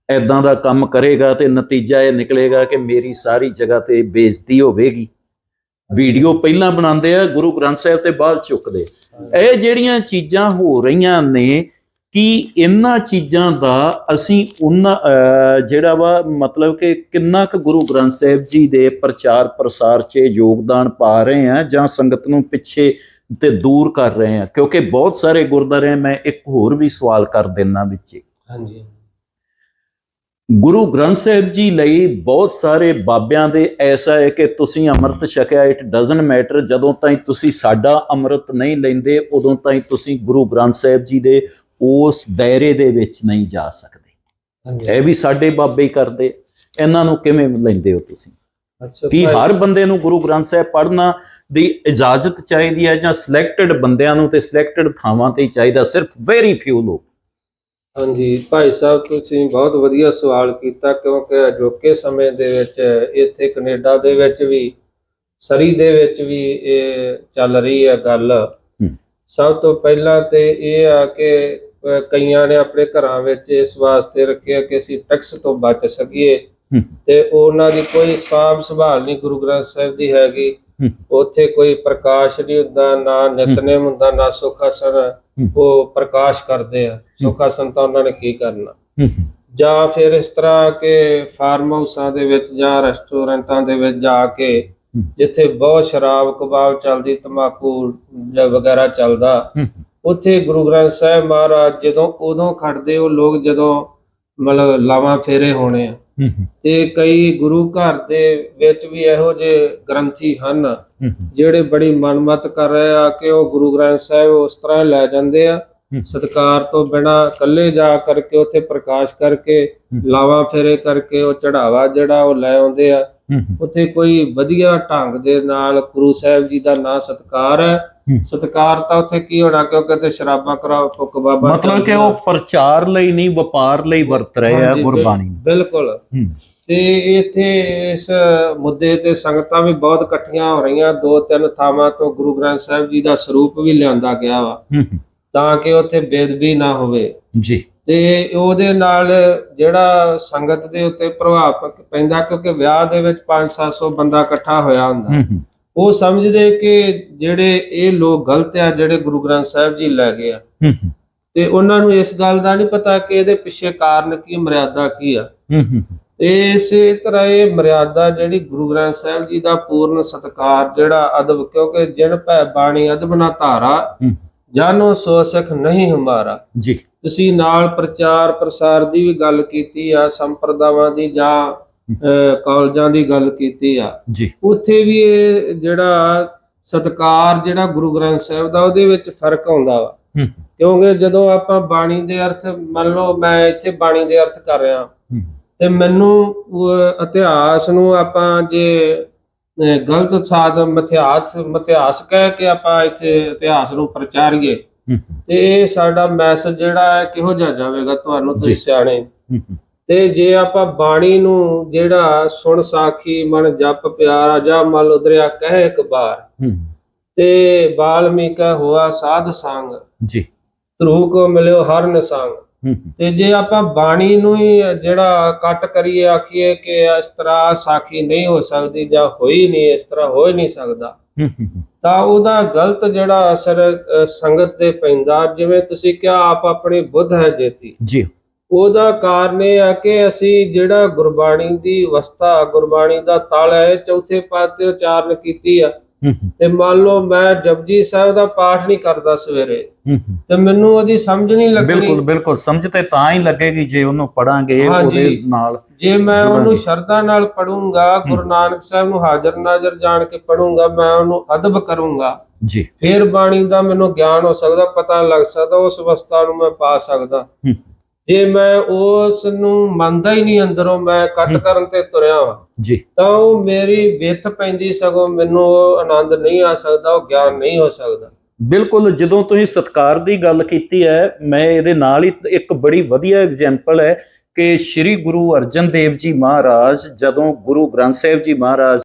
ਐਦਾਂ ਦਾ ਕੰਮ ਕਰੇਗਾ ਤੇ ਨਤੀਜਾ ਇਹ ਨਿਕਲੇਗਾ ਕਿ ਮੇਰੀ ਸਾਰੀ ਜਗ੍ਹਾ ਤੇ ਬੇਇੱਜ਼ਤੀ ਹੋਵੇਗੀ। ਵੀਡੀਓ ਪਹਿਲਾਂ ਬਣਾਉਂਦੇ ਆ, ਗੁਰੂ ਗ੍ਰੰਥ ਸਾਹਿਬ ਤੇ ਬਾਅਦ ਚੁੱਕਦੇ। ਇਹ ਜਿਹੜੀਆਂ ਚੀਜ਼ਾਂ ਹੋ ਰਹੀਆਂ ਨੇ ਕਿ ਇਹਨਾਂ ਚੀਜ਼ਾਂ ਦਾ ਅਸੀਂ ਉਹਨਾਂ ਜਿਹੜਾ ਵਾ ਮਤਲਬ ਕਿ ਕਿੰਨਾ ਕੁ ਗੁਰੂ ਗ੍ਰੰਥ ਸਾਹਿਬ ਜੀ ਦੇ ਪ੍ਰਚਾਰ ਪ੍ਰਸਾਰ 'ਚ ਯੋਗਦਾਨ ਪਾ ਰਹੇ ਆ ਜਾਂ ਸੰਗਤ ਨੂੰ ਪਿੱਛੇ ਤੇ ਦੂਰ ਕਰ ਰਹੇ ਆ ਕਿਉਂਕਿ ਬਹੁਤ ਸਾਰੇ ਗੁਰਦੁਆਰੇ ਮੈਂ ਇੱਕ ਹੋਰ ਵੀ ਸਵਾਲ ਕਰ ਦਿੰਨਾ ਵਿੱਚ। ਹਾਂਜੀ। ਗੁਰੂ ਗ੍ਰੰਥ ਸਾਹਿਬ ਜੀ ਲਈ ਬਹੁਤ ਸਾਰੇ ਬਾਬਿਆਂ ਦੇ ਐਸਾ ਹੈ ਕਿ ਤੁਸੀਂ ਅੰਮ੍ਰਿਤ ਛਕਿਆ ਇਟ ਡਸਨਟ ਮੈਟਰ ਜਦੋਂ ਤਾਈਂ ਤੁਸੀਂ ਸਾਡਾ ਅੰਮ੍ਰਿਤ ਨਹੀਂ ਲੈਂਦੇ ਉਦੋਂ ਤਾਈਂ ਤੁਸੀਂ ਗੁਰੂ ਗ੍ਰੰਥ ਸਾਹਿਬ ਜੀ ਦੇ ਉਸ ਦਾਇਰੇ ਦੇ ਵਿੱਚ ਨਹੀਂ ਜਾ ਸਕਦੇ। ਇਹ ਵੀ ਸਾਡੇ ਬਾਬੇ ਹੀ ਕਰਦੇ। ਇਹਨਾਂ ਨੂੰ ਕਿਵੇਂ ਲੈਂਦੇ ਹੋ ਤੁਸੀਂ? ਕੀ ਹਰ ਬੰਦੇ ਨੂੰ ਗੁਰੂ ਗ੍ਰੰਥ ਸਾਹਿਬ ਪੜ੍ਹਨਾ ਦੀ ਇਜਾਜ਼ਤ ਚਾਹੀਦੀ ਹੈ ਜਾਂ ਸਿਲੈਕਟਡ ਬੰਦਿਆਂ ਨੂੰ ਤੇ ਸਿਲੈਕਟਡ ਥਾਵਾਂ ਤੇ ਹੀ ਚਾਹੀਦਾ ਸਿਰਫ ਵੈਰੀ ਫਿਊ ਲੋਕ। ਹਾਂਜੀ ਭਾਈ ਸਾਹਿਬ ਤੁਸੀਂ ਬਹੁਤ ਵਧੀਆ ਸਵਾਲ ਕੀਤਾ ਕਿਉਂਕਿ ਅਜੋਕੇ ਸਮੇਂ ਦੇ ਵਿੱਚ ਇੱਥੇ ਕੈਨੇਡਾ ਦੇ ਵਿੱਚ ਵੀ ਸਰੀ ਦੇ ਵਿੱਚ ਵੀ ਇਹ ਚੱਲ ਰਹੀ ਹੈ ਗੱਲ। ਸਭ ਤੋਂ ਪਹਿਲਾਂ ਤੇ ਇਹ ਆ ਕਿ ਕਈਆਂ ਨੇ ਆਪਣੇ ਘਰਾਂ ਵਿੱਚ ਇਸ ਵਾਸਤੇ ਰੱਖਿਆ ਕਿ ਅਸੀਂ ਟੈਕਸ ਤੋਂ ਬਚ ਸਕੀਏ। ਤੇ ਉਹਨਾਂ ਦੀ ਕੋਈ ਸਾਂਭ ਸੰਭਾਲ ਨਹੀਂ ਗੁਰੂ ਗ੍ਰੰਥ ਸਾਹਿਬ ਦੀ ਹੈਗੀ। ਉੱਥੇ ਕੋਈ ਪ੍ਰਕਾਸ਼ ਨਹੀਂ ਹੁੰਦਾ ਨਾ ਨਿਤਨੇਮ ਹੁੰਦਾ ਨਾ ਸੁਖਾਸਨ ਉਹ ਪ੍ਰਕਾਸ਼ ਕਰਦੇ ਆ। ਸੁਖਾਸਨ ਤਾਂ ਉਹਨਾਂ ਨੇ ਕੀ ਕਰਨਾ? ਜਾਂ ਫਿਰ ਇਸ ਤਰ੍ਹਾਂ ਕਿ ਫਾਰਮ ਹਾਊਸਾਂ ਦੇ ਵਿੱਚ ਜਾਂ ਰੈਸਟੋਰੈਂਟਾਂ ਦੇ ਵਿੱਚ ਜਾ ਕੇ ਜਿੱਥੇ ਬਹੁਤ ਸ਼ਰਾਬ ਕਬਾਬ ਚੱਲਦੀ ਤਮਾਕੂ ਵਗੈਰਾ ਚੱਲਦਾ। ਉੱਥੇ ਗੁਰੂ ਗ੍ਰੰਥ ਸਾਹਿਬ ਮਹਾਰਾਜ ਜਦੋਂ ਉਦੋਂ ਖੜਦੇ ਉਹ ਲੋਕ ਜਦੋਂ ਮਤਲਬ ਲਾਵਾਂ ਫੇਰੇ ਹੋਣੇ ਆ। ਤੇ ਕਈ ਗੁਰੂ ਘਰ ਦੇ ਵਿੱਚ ਵੀ ਇਹੋ ਜਿਹੇ ਗ੍ਰੰਥੀ ਹਨ ਜਿਹੜੇ ਬੜੀ ਮਨਮਤ ਕਰ ਰਹੇ ਆ ਕਿ ਉਹ ਗੁਰੂ ਗ੍ਰੰਥ ਸਾਹਿਬ ਉਸ ਤਰ੍ਹਾਂ ਲੈ ਜਾਂਦੇ ਆ। ਸਤਕਾਰ ਤੋਂ ਬਿਨਾ ਇਕੱਲੇ ਜਾ ਕਰਕੇ ਉੱਥੇ ਪ੍ਰਕਾਸ਼ ਕਰਕੇ ਲਾਵਾਂ ਫੇਰੇ ਕਰਕੇ ਉਹ ਚੜਾਵਾ ਜਿਹੜਾ ਉਹ ਲੈ ਆਉਂਦੇ ਆ। ਉੱਥੇ ਕੋਈ ਵਧੀਆ ਢੰਗ ਦੇ ਨਾਲ ਗੁਰੂ ਸਾਹਿਬ ਜੀ ਦਾ ਨਾਂ ਸਤਕਾਰ ਹੈ ਹੂੰ। ਸਤਕਾਰ ਤਾਂ ਉੱਥੇ ਕੀ ਹੋਣਾ ਕਿਉਂਕਿ ਤੇ ਸ਼ਰਾਬਾਂ ਕਰਾਓ ਫੁੱਕ ਬਾਬਾ ਮਤਲਬ ਕਿ ਉਹ ਪ੍ਰਚਾਰ ਲਈ ਨਹੀਂ ਵਪਾਰ ਲਈ ਵਰਤ ਰਹੇ ਆ ਗੁਰਬਾਣੀ ਬਿਲਕੁਲ। ਤੇ ਇੱਥੇ ਇਸ ਮੁੱਦੇ ਤੇ ਸੰਗਤਾਂ ਵੀ ਬਹੁਤ ਇਕੱਠੀਆਂ ਹੋ ਰਹੀਆਂ ਦੋ ਤਿੰਨ ਥਾਵਾਂ ਤੋਂ ਗੁਰੂ ਗ੍ਰੰਥ ਸਾਹਿਬ ਜੀ ਦਾ ਸਰੂਪ ਵੀ ਲਿਆਂਦਾ ਗਿਆ ਵਾ। ਤਾਂ ਕਿ ਉੱਥੇ ਬੇਦਬੀ ਨਾ ਹੋਵੇ। ਜੀ। ਤੇ ਉਹਦੇ ਨਾਲ ਜਿਹੜਾ ਸੰਗਤ ਦੇ ਉੱਤੇ ਪ੍ਰਭਾਵ ਪੈਂਦਾ ਕਿਉਂਕਿ ਵਿਆਹ ਦੇ ਵਿੱਚ 5-700 ਬੰਦਾ ਇਕੱਠਾ ਹੋਇਆ ਹੁੰਦਾ। ਉਹ ਸਮਝਦੇ ਕਿ ਜਿਹੜੇ ਇਹ ਲੋਕ ਗਲਤ ਆ ਜਿਹੜੇ ਗੁਰੂ ਗ੍ਰੰਥ ਸਾਹਿਬ ਜੀ ਲੈ ਗਏ ਆ। ਤੇ ਉਹਨਾਂ ਨੂੰ ਇਸ ਗੱਲ ਦਾ ਨਹੀਂ ਪਤਾ ਕਿ ਇਹਦੇ ਪਿੱਛੇ ਕਾਰਨ ਕੀ ਮਰਿਆਦਾ ਕੀ ਆ। ਤੇ ਇਸੇ ਤਰ੍ਹਾਂ ਇਹ ਮਰਿਆਦਾ ਜਿਹੜੀ ਗੁਰੂ ਗ੍ਰੰਥ ਸਾਹਿਬ ਜੀ ਦਾ ਪੂਰਨ ਸਤਕਾਰ ਜਿਹੜਾ ਅਦਬ ਕਿਉਂਕਿ ਜਿਨ ਭੈ ਬਾਣੀ ਅਦਬ ਨਾ ਧਾਰਾ। ਜਾਨੋ ਸੋ ਸਿੱਖ ਨਹੀਂ ਹਮਾਰਾ। ਜੀ। ਤੁਸੀਂ ਨਾਲ ਪ੍ਰਚਾਰ ਪ੍ਰਸਾਰ ਦੀ ਵੀ ਗੱਲ ਕੀਤੀ ਆ ਸੰਪਰਦਾਵਾਂ ਦੀ ਜਾਂ ਕਾਲਜਾਂ ਦੀ ਗੱਲ ਕੀਤੀ ਆ। ਜੀ। ਉੱਥੇ ਵੀ ਇਹ ਜਿਹੜਾ ਸਤਕਾਰ ਜਿਹੜਾ ਗੁਰੂ ਗ੍ਰੰਥ ਸਾਹਿਬ ਦਾ ਉਹਦੇ ਵਿੱਚ ਫ਼ਰਕ ਆਉਂਦਾ ਵਾ। ਕਿਉਂਕਿ ਜਦੋਂ ਆਪਾਂ ਬਾਣੀ ਦੇ ਅਰਥ ਮੰਨ ਲਓ ਮੈਂ ਇੱਥੇ ਬਾਣੀ ਦੇ ਅਰਥ ਕਰ ਰਿਹਾ। ਤੇ ਮੈਨੂੰ ਇਤਿਹਾਸ ਨੂੰ ਆਪਾਂ ਜੇ ਗਲਤ ਸਾਧ ਮਿਥਿਆਸ ਮਿਥਿਆਸ ਕਹਿ ਕੇ ਆਪਾਂ ਇੱਥੇ ਇਤਿਹਾਸ ਨੂੰ ਪ੍ਰਚਾਰੀਏ। ਤੇ ਇਹ ਸਾਡਾ ਮੈਸੇਜ ਜਿਹੜਾ ਹੈ ਕਿਹੋ ਜਿਹਾ ਜਾਵੇਗਾ? ਤੁਹਾਨੂੰ। ਤੁਸੀਂ ਸਿਆਣੇ। ਤੇ ਜੇ ਆਪਾਂ ਬਾਣੀ ਨੂੰ ਜਿਹੜਾ ਸੁਣ ਸਾਖੀ ਮਨ ਜਪ ਪਿਆਰਾ ਜਾਂ ਮਲ ਉਦਰਿਆ ਕਹੇ ਇੱਕ ਬਾਰ। ਤੇ ਬਾਲਮੀਕਾ ਹੋਆ ਸਾਧ ਸੰਗ। ਜੀ। ਧਰੂ ਕੋ ਮਿਲਿਓ ਹਰ ਨਿਸੰਗ ਹੂੰ, ਹੂੰ, ਤੇ ਜੇ ਆਪਾਂ ਬਾਣੀ ਨੂੰ ਹੀ ਜਿਹੜਾ ਕੱਟ ਕਰੀਏ ਆਖੀਏ ਕਿ ਇਸ ਤਰ੍ਹਾਂ ਸਾਖੀ ਨਹੀਂ ਹੋ ਸਕਦੀ ਜਾਂ ਹੋਈ ਨਹੀਂ ਇਸ ਤਰ੍ਹਾਂ ਹੋ ਹੀ ਨਹੀਂ ਸਕਦਾ। ਤਾਂ ਉਹਦਾ ਗਲਤ ਜਿਹੜਾ ਅਸਰ ਸੰਗਤ ਤੇ ਪੈਂਦਾ ਜਿਵੇਂ ਤੁਸੀਂ ਕਿਹਾ ਆਪ ਆਪਣੀ ਬੁੱਧ ਹੈ ਜੇਤੀ। ਜੀ। ਉਹਦਾ ਕਾਰਨ ਇਹ ਆ ਕਿ ਅਸੀਂ ਜਿਹੜਾ ਗੁਰਬਾਣੀ ਦੀ ਅਵਸਥਾ ਗੁਰਬਾਣੀ ਦਾ ਤਲ ਹੈ ਚੌਥੇ ਪਾਦ ਤੇ ਉਚਾਰਨ ਕੀਤੀ ਆ। ਤੇ ਮੰਨ ਲਓ ਮੈਂ ਜਪਜੀ ਸਾਹਿਬ ਦਾ ਪਾਠ ਨਹੀਂ ਕਰਦਾ ਸਵੇਰੇ। ਤੇ ਮੈਨੂੰ ਉਹਦੀ ਸਮਝ ਨਹੀਂ ਬਿਲਕੁਲ ਲੱਗਣੀ। ਬਿਲਕੁਲ ਸਮਝ ਤੇ ਤਾਂ ਹੀ ਲੱਗੇਗੀ ਜੇ ਉਹਨੂੰ ਪੜਾਂਗੇ। ਉਹਦੇ ਨਾਲ ਜੇ ਮੈਂ। ਉਹਨੂੰ ਸ਼ਰਧਾ ਨਾਲ ਪੜੂੰਗਾ ਗੁਰੂ ਨਾਨਕ ਸਾਹਿਬ ਨੂੰ ਹਾਜ਼ਰ ਨਾਜ਼ਰ ਜਾਣ ਕੇ ਪੜੂੰਗਾ ਮੈਂ ਉਹਨੂੰ ਅਦਬ ਕਰੂੰਗਾ। ਜੀ। ਫਿਰ ਬਾਣੀ ਦਾ ਮੈਨੂੰ ਗਿਆਨ ਹੋ ਸਕਦਾ ਪਤਾ ਲੱਗ ਸਕਦਾ ਉਸ ਅਵਸਥਾ ਨੂੰ ਮੈਂ ਪਾ ਸਕਦਾ। ਜੇ ਮੈਂ ਉਸ ਨੂੰ ਮੰਨਦਾ ਹੀ ਨਹੀਂ ਅੰਦਰੋਂ ਮੈਂ ਕੱਟ। ਕਰਨ ਤੇ ਤੁਰਿਆ ਹਾਂ ਜੀ। ਤਾਂ ਉਹ ਮੇਰੀ ਵਿੱਥ ਪੈਂਦੀ ਸਗੋਂ ਮੈਨੂੰ ਉਹ ਆਨੰਦ ਨਹੀਂ ਆ ਸਕਦਾ ਉਹ ਗਿਆਨ ਨਹੀਂ ਹੋ ਸਕਦਾ। ਬਿਲਕੁਲ ਜਦੋਂ ਤੁਸੀਂ ਸਤਕਾਰ ਦੀ ਗੱਲ ਕੀਤੀ ਹੈ ਮੈਂ ਇਹਦੇ ਨਾਲ ਹੀ ਇੱਕ ਬੜੀ ਵਧੀਆ ਐਗਜ਼ਾਮਪਲ ਹੈ ਕਿ ਸ੍ਰੀ ਗੁਰੂ ਅਰਜਨ ਦੇਵ ਜੀ ਮਹਾਰਾਜ ਜਦੋਂ ਗੁਰੂ ਗ੍ਰੰਥ ਸਾਹਿਬ ਜੀ ਮਹਾਰਾਜ